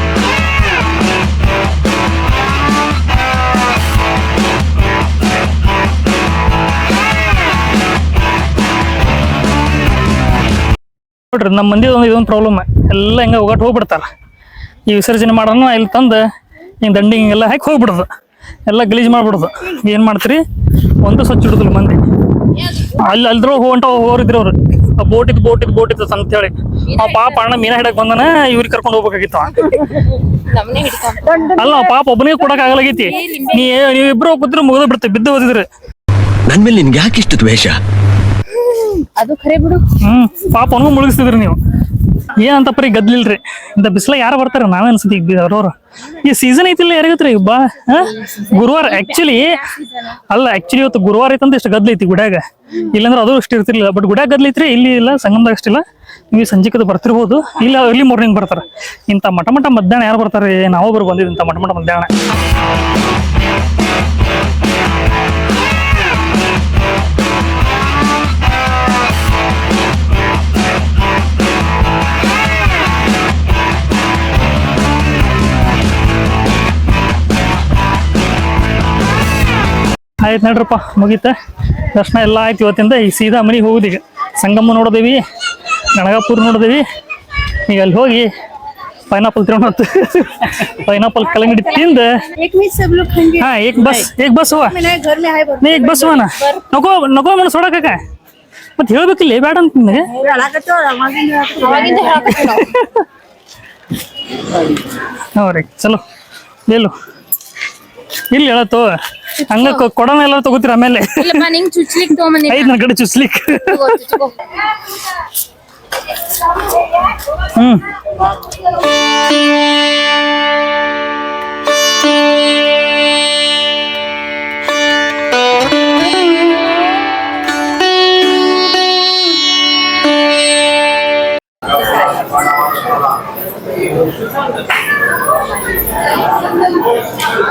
ನೋಡ್ರಿ ನಮ್ಮ ಮಂದಿ ಒಂದು ಇದೊಂದು ಪ್ರಾಬ್ಲಮ್ ಎಲ್ಲ ಹಿಂಗೆ ಹೋಗಾಟ್ ಹೋಗ್ಬಿಡ್ತಾರೆ. ಈ ವಿಸರ್ಜನೆ ಮಾಡೋಣ ಇಲ್ಲಿ ತಂದು ಹಿಂಗೆ ದಂಡಿ ಹಿಂಗೆಲ್ಲ ಹಾಕಿ ಹೋಗ್ಬಿಡೋದು. ಎಲ್ಲ ಗಲೀಜ್ ಮಾಡ್ಬಿಡೋದು. ಏನು ಮಾಡ್ತೀರಿ? ಒಂದು ಸ್ವಚ್ಛ ಹಿಡಿದಿಲ್ಲ ಮಂದಿ. ಅಲ್ಲಿ ಅಲ್ದ್ರೂ ಹೋಗಂಟ ಹೋರಿದ್ರಿ ಅವ್ರು ಆ ಬೋಟ್ ಇದ್ದು ಬೋಟ್ ಇದ್ದು ಬೋಟ್ ಇತ್ತು ಅಂತ ಹೇಳಿ. ಆ ಪಾಪ ಅಣ್ಣ ಮೀನ ಹಿಡಕ್ ಬಂದನ ಇವ್ರಿಗೆ ಕರ್ಕೊಂಡು ಹೋಗ್ಬೇಕಾಗಿತ್ತು. ಅಲ್ಲ ಪಾಪ ಒಬ್ಬನಿಗೆ ಕೊಡಕ್ ಆಗಲಾಗೈತಿ. ನೀ ನೀವಿಬ್ರು ಕೂತ್ರೆ ಮುಗಿದು ಬಿಡ್ತೀವಿ ಬಿದ್ದು ಓದಿದ್ರಿ ನನ್ ಮೇಲೆ ನಿನ್ಗೆ ಯಾಕೆ ಇಷ್ಟು ದ್ವೇಷ? ಅದು ಖರೆ ಬಿಡು. ಹ್ಮ್ ಪಾಪ ಅವನಿಗೂ ಮುಳುಗಿಸ್ತಿದ್ರಿ ನೀವು. ಏನಂತ ಪರಿ ಗದ್ಲಿಲ್ರಿ? ಇಂತ ಬಿಸಿಲ ಯಾರು ಬರ್ತಾರ? ನಾವೇ ಅನ್ಸತಿ ಈಗ ಅವ್ರವ್ರು. ಈ ಸೀಸನ್ ಐತಿಲ್ಲ ಯಾರಿಗತ್ರಿ? ಬಾ, ಹಾ? ಗುರುವಾರ ಆಕ್ಚುಲಿ ಅಲ್ಲ ಆಕ್ಚುಲಿ ಇವತ್ತು ಗುರುವಾರ ಐತಂತ ಇಷ್ಟು ಗದ್ಲ ಐತಿ ಗುಡ್ಯಾಗ. ಇಲ್ಲಾಂದ್ರೆ ಅದು ಇಷ್ಟು ಇರ್ತಿರ್ಲಿಲ್ಲ. ಬಟ್ ಗುಡ್ಯಾಗ ಗದ್ಲ ಐತ್ರಿ? ಇಲ್ಲಿ ಇಲ್ಲ, ಸಂಗಮದಾಗ ಅಷ್ಟಿಲ್ಲ. ನೀವು ಸಂಜೆಕದ ಬರ್ತಿರ್ಬೋದು. ಇಲ್ಲ ಅರ್ಲಿ ಮಾರ್ನಿಂಗ್ ಬರ್ತಾರ. ಇಂಥ ಮಠ ಮಠ ಮಧ್ಯಾಹ್ನ ಯಾರು ಬರ್ತಾರೆ? ನಾವೊಬ್ರು ಬರ್ ಬಂದಿದ್ದು ಇಂಥ ಮಠ ಮಠ ಮಧ್ಯಾಹ್ನ. ಆಯ್ತು ನೋಡ್ರಪ್ಪ ಮುಗೀತ. ದರ್ಶನ ಎಲ್ಲ ಆಯ್ತು ಇವತ್ತಿಂದ. ಈಗ ಸೀದಾ ಮನೆಗೆ ಹೋಗುದೀಗ. ಸಂಗಮ ನೋಡಿದೀವಿ ಗಣಗಾಪುರ ನೋಡಿದೀವಿ. ಈಗ ಅಲ್ಲಿ ಹೋಗಿ ಪೈನಾಪಲ್ ತಿನ್ನೋಣ ಪೈನಾಪಲ್ ಕಲಂಗಡಿ ತಿಂದ ಹಾ ಏಕ್ ಬಸ್ ಏಕ್ ಬಸ್ ನೀ ಏಕ್ ಬಸ್ ಹುವನ? ನಗೋ ನಗೋ ಮನ ಸೋಡಕ ಮತ್ತೆ ಹೇಳ್ಬೇಕಿಲ್ಲ ಬೇಡ ಅಂತ ನಿಮಗೆ ಹ್ಞೂ ರೀ ಚಲೋ. ಎಲ್ಲು ಇಲ್ಲಿ ಹೇಳತ್ತೋ? ಹಂಗ ಕೊ- ಕೊಡೋಣ ಎಲ್ಲ ತಗೋತೀರ ಆಮೇಲೆ? ಇಲ್ಲಪ್ಪ ನಿಂಗ್ ಚುಚ್ಲಿಕ್ ತಗೊಂಬಂದಿ ಐದ್ ನನ್ನ ಕಡೆ ಚುಸ್ಲಿಕ್ ಹ್ಮ್.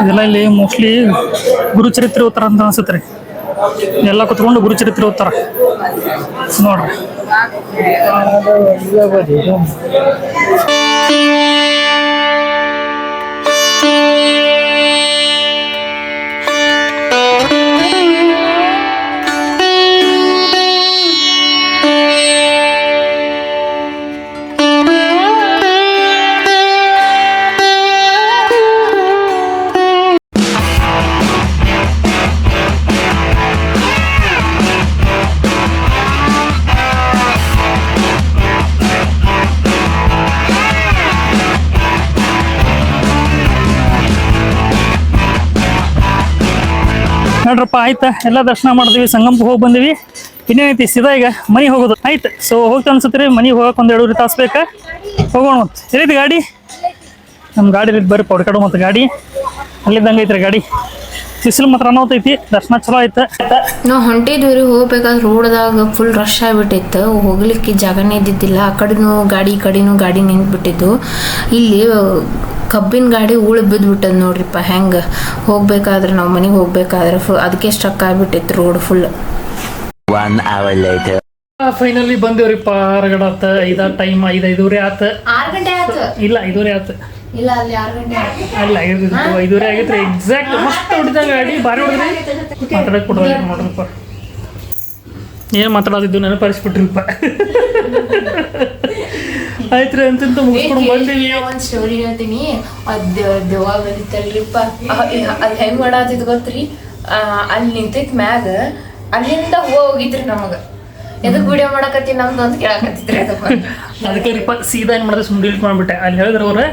ಇದೆಲ್ಲ ಇಲ್ಲಿ ಮೋಸ್ಟ್ಲಿ ಗುರುಚರಿತ್ರೆ ಉತ್ತರ ಅಂತ ಅನ್ಸುತ್ತೆ ರೀ. ಎಲ್ಲ ಕುತ್ಕೊಂಡು ಗುರುಚರಿತ್ರೆ ಉತ್ತರ. ನೋಡ್ರಿ. ನೋಡ್ರಪ್ಪ ಆಯ್ತಾ? ಎಲ್ಲ ದರ್ಶನ ಮಾಡಿದ್ವಿ, ಸಂಗಮಕ್ಕೆ ಹೋಗಿ ಬಂದಿವಿ. ಇನ್ನೇನೈತಿ? ಸೀದಾ ಈಗ ಮನೆ ಹೋಗೋದು. ಆಯ್ತು. ಸೊ ಹೋಗ್ತಾ ಅನ್ಸುತ್ತೆ ರೀ, ಮನೆಗೆ ಹೋಗಕ್ಕೆ ಒಂದು ಎರಡೂವರೆ ತಾಸು ಬೇಕಾ? ಹೋಗೋಣ ಮತ್ತೆ ಗಾಡಿ? ನಮ್ಮ ಗಾಡಿ ರೀತಿ ಬರ್ರಿ, ಪಡ್ಕಾಡು ಮತ್ತು ಗಾಡಿ. ಅಲ್ಲಿದ್ದಂಗೆ ಐತ್ರಿ ಗಾಡಿ. ಬಿಸಿಲು ಮಾತ್ರ ಅನ್ನೋತೈತಿ ದರ್ಶನ ಚಲೋ ಆಯ್ತು? ನಾವು ಹೊಂಟಿದ್ವಿ ಹೋಗ್ಬೇಕಾದ್ರೆ ರೋಡ್ದಾಗ ಫುಲ್ ರಶ್ ಆಗಿಬಿಟ್ಟಿತ್ತು. ಹೋಗ್ಲಿಕ್ಕೆ ಜಾಗನೇ ಇದ್ದಿದ್ದಿಲ್ಲ. ಆ ಕಡೆನೂ ಗಾಡಿ, ಈ ಕಡೆನೂ ಗಾಡಿ ನಿಂತ್ಬಿಟ್ಟಿದ್ದು ಇಲ್ಲಿ ಕಬ್ಬಿನ ಗಾಡಿ ಉಳು ಬಿದ್ದುಬಿಟ್ಟದ ನೋಡ್ರಿಪ್ಪ ಹೆಂಗೆ? ಹೋಗ್ಬೇಕಾದ್ರೆ ನಾವು ಮನೆಗೆ ಹೋಗ್ಬೇಕಾದ್ರೆ ಫುಲ್ ಅದಕ್ಕೆ ಸ್ಟ್ರಕ್ ಆಗಿಬಿಟ್ಟಿತ್ತು road full One hour later. Finally ಬಂದೇವ್ರಿಪ್ಪ ಗಂಟೆ ಆತ ಐದ ಟೈಮ್ ಐದು ಐದೂವರೆ ಆತ. ಆರು ಗಂಟೆ ಆತ? ಇಲ್ಲ ಐದೂವರೆ ಆತ. ಇಲ್ಲ ಅಲ್ಲಿ ಆರು ಗಂಟೆ ಆಯ್ತು. ಅಲ್ಲ ಐದೂವರೆ ಆಗೈತ್ರಿ ಎಕ್ಸಾಕ್ಟ್ ಮಸ್ತ್ ಹೊಡಿದ ಗಾಡಿ ಭಾರಿ ಹೊಡೆದ್ರಿ? ಮಾತಾಡಕ್ ಕೊಡೋಲ್ಲ ನೋಡ್ರಪ್ಪ ಏನ್ ಮಾತಾಡೋದಿದ್ದು ನೆನಪರಿಸ್ಬಿಟ್ರಿಪ್ಪ. ಆಯ್ತ್ರಿ ಅಂತಂತ ಮುಗಿಸ್ಕೊಂಡು ಬಂದೀವಿ? ಒಂದು ಸ್ಟೋರಿ ಹೇಳ್ತೀನಿ. ಅದು ದೆವ್ವ ಬಂದಿತ್ತಲ್ರಿಪ್ಪ ಅದು ಹೆಂಗ್ ಮಾಡಾತಿದ್ ಗೊತ್ತ್ರಿ? ಅಲ್ಲಿ ನಿಂತೈತ್ ಮ್ಯಾಗ ಅಲ್ಲಿಂದ ಹೂವ ಹೋಗಿತ್ರಿ ನಮಗ. ಎದಕ್ ವಿಡಿಯೋ ಮಾಡಕತ್ತಿ ನಮ್ದು ಅಂತ ಕೇಳಕತ್ತಿದ್ರಿ ಅದಕ್ಕೆ ರೀಪ ಸೀದಾ ಏನ್ ಮಾಡಿದ್ರೆ ಸುಮ್ಮನೆ ಡಿಲೀಟ್ ಮಾಡ್ಬಿಟ್ಟೆ. ಅಲ್ಲಿ ಹೇಳಿದ್ರು ಅವ್ರೆ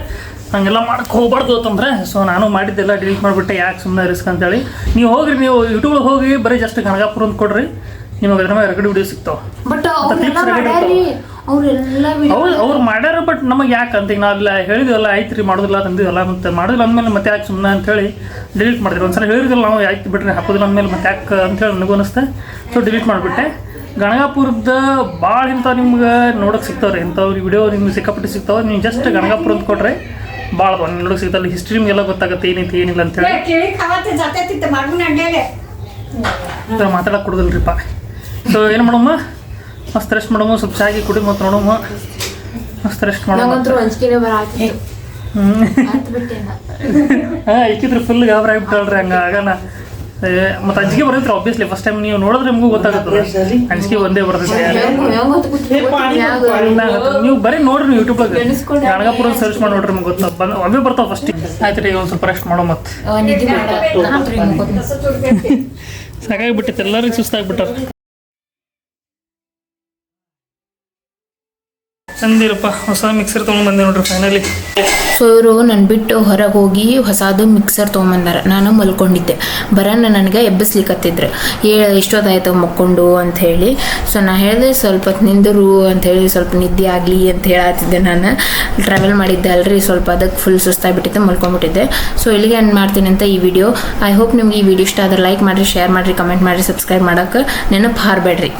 ಹಂಗೆಲ್ಲ ಮಾಡಕ್ಕೆ ಹೋಗ್ಬಾರ್ದು ಅಂತಂದ್ರೆ ಸೊ ನಾನು ಮಾಡಿದ್ದೆಲ್ಲ ಡಿಲೀಟ್ ಮಾಡ್ಬಿಟ್ಟೆ ಯಾಕೆ ಸುಮ್ಮನೆ ರಿಸ್ಕ್ ಅಂತೇಳಿ. ನೀವು ಹೋಗ್ರಿ ನೀವು ಯೂಟ್ಯೂಬ್ ಹೋಗಿ ಬರೀ ಜಸ್ಟ್ ಗಣಗಾಪುರ ಅಂತ ಕೊಡ್ರಿ. ನಿಮಗೆ ಅದ್ರ ಮೇಲೆ ಎರಡು ವಿಡಿಯೋ ಸಿಗ್ತಾವೆ. ಬಟ್ ಅವ್ರು ಅವ್ರು ಮಾಡ್ಯಾರ ಬಟ್ ನಮಗೆ ಯಾಕೆ ಅಂತ ಈಗ ನಾವೆಲ್ಲ ಹೇಳಿದೆಲ್ಲ ಆಯ್ತು ರೀ ಮಾಡೋದಿಲ್ಲ ತಂದಿದಲ್ಲ ಮತ್ತೆ ಮಾಡೋದಿಲ್ಲ ಅಂದಮೇಲೆ ಮತ್ತೆ ಯಾಕೆ ಸುಮ್ಮನೆ ಅಂತ ಹೇಳಿ ಡಿಲೀಟ್ ಮಾಡಿದ್ರು. ಒಂದ್ಸಲ ಹೇಳಿದ್ರಲ್ಲ ನಾವು ಯಾಕೆ ಬಿಟ್ರೆ ಹಾಕೋದಿಲ್ಲ ಅಂದಮೇಲೆ ಮತ್ತೆ ಯಾಕೆ ಅಂತೇಳಿ ನನಗೂ ಅನಿಸ್ತೆ. ಸೊ ಡಿಲೀಟ್ ಮಾಡಿಬಿಟ್ಟೆ. ಗಣಗಾಪುರದ ಭಾಳ ಇಂಥವು ನಿಮ್ಗೆ ನೋಡೋಕೆ ಸಿಗ್ತಾವ್ರಿ. ಇಂಥವ್ರು ವಿಡಿಯೋ ನಿಮ್ಗೆ ಸಿಕ್ಕಾಪಟ್ಟೆ ಸಿಗ್ತಾವ. ನೀವು ಜಸ್ಟ್ ಗಣಗಾಪುರ ಅಂತ ಕೊಟ್ರೆ ಭಾಳ ಒಂದು ನೋಡೋಕೆ ಸಿಗ್ತಾವೆ ಹಿಸ್ಟ್ರಿ ನಿಮ್ಗೆಲ್ಲ ಗೊತ್ತಾಗುತ್ತೆ ಏನೈತಿ ಏನಿಲ್ಲ ಅಂತೇಳಿ ಮಾತಾಡೋಕೆ ಕೊಡೋದಿಲ್ರಿಪ್ಪ. ಸೊ ಏನು ಮಾಡಮ್ಮ? ಮಸ್ತ್ ರೆಸ್ಟ್ ಮಾಡಮ್ಮ ಸ್ವಲ್ಪ ಚಾಗಿ ಕುಡಿ ಮತ್ತು ನೋಡಮ್ಮ ಮಸ್ತ್ ರೆಸ್ಟ್ ಮಾಡಮ್ಮ ಹ್ಞೂ ಅಂಜಿಕೆನೆ ಹಾಂ ಇಕ್ಕಿದ್ರೆ ಫುಲ್ ಗಾಬರಿ ಆಗ್ಬಿಟ್ಟಲ್ರಿ ಹಂಗ ಆಗನ. ಮತ್ತೆ ಅಜ್ಜಿಗೆ ಬರ್ತೈತ್ರಿ ಆಬ್ವಿಯಸ್ಲಿ ಫಸ್ಟ್ ಟೈಮ್ ನೀವು ನೋಡಿದ್ರೆ ನಿಮಗೂ ಗೊತ್ತಾಗುತ್ತದೆ ಅಂಜಿಕೆ ಒಂದೇ ಬರ್ತೈತೆ. ಹೊತ್ತು ನೀವು ಬರೀ ನೋಡ್ರಿ ನೀವು ಯೂಟ್ಯೂಬ್ ಅಲ್ಲಿ ಗಣಗಾಪುರ ಸರ್ಚ್ ಮಾಡಿ ನೋಡ್ರಿ ನಿಮ್ಗೆ ಗೊತ್ತ. ಬಂದ ಅವೇ ಬರ್ತಾವ ಫಸ್ಟ್ ಆಯ್ತು ರೀ ಒಂದು ಸ್ವಲ್ಪ ರೆಸ್ಟ್ ಮಾಡೋ ಮತ್ತೆ. ನಿದ್ದೆ ಬಿಟ್ಟಿತ್ತು ರಾತ್ರಿ ಮುಗ್ದು. ಸಾಕಾಗ್ಬಿಟ್ಟೈತೆ ಎಲ್ಲರಿಗೂ ಸುಸ್ತಾಗ್ಬಿಟ್ಟಾರ ಚಂದಿರಪ್ಪ ಹೊಸ ಮಿಕ್ಸರ್ ತೊಗೊಂಡ್ ಬಂದೆ ನೋಡ್ರಿ ಫೈನಲಿ ಸೊ ಇವರು ನನ್ನ ಬಿಟ್ಟು ಹೊರಗೆ ಹೋಗಿ ಹೊಸದು ಮಿಕ್ಸರ್ ತೊಗೊಂಬಂದಾರ. ನಾನು ಮಲ್ಕೊಂಡಿದ್ದೆ. ಬರೋಣ ನನಗೆ ಎಬ್ಬಿಸ್ಲಿಕ್ಕತ್ತಿದ್ರು ಏ ಎಷ್ಟೊತ್ತಾಯ್ತು ಮಕ್ಕೊಂಡು ಅಂತ ಹೇಳಿ. ಸೊ ನಾ ಹೇಳಿದೆ, ಸ್ವಲ್ಪ ಹೊತ್ತು ನಿಂದರು ಅಂತ ಹೇಳಿ, ಸ್ವಲ್ಪ ನಿದ್ದೆ ಆಗಲಿ ಅಂತ ಹೇಳತ್ತಿದ್ದೆ ನಾನು. ಟ್ರಾವೆಲ್ ಮಾಡಿದ್ದೆ ಅಲ್ರಿ, ಸ್ವಲ್ಪ ಅದಕ್ಕೆ ಫುಲ್ ಸುಸ್ತಾಗಿಬಿಟ್ಟಿದ್ದೆ ಮಲ್ಕೊಂಡ್ಬಿಟ್ಟಿದ್ದೆ ಸೊ ಇಲ್ಲಿಗೆ ಏನು ಮಾಡ್ತೀನಿ ಅಂತ ಈ ವಿಡಿಯೋ ಐ ಹೋಪ್ ನಿಮ್ಗೆ ಈ ವಿಡಿಯೋ ಇಷ್ಟ ಆದ್ರೆ ಲೈಕ್ ಮಾಡಿರಿ ಶೇರ್ ಮಾಡಿರಿ ಕಮೆಂಟ್ ಮಾಡಿರಿ ಸಬ್ಸ್ಕ್ರೈಬ್ ಮಾಡೋಕ್ಕೆ ನೆನಪು ಹಾರಬೇಡ್ರಿ.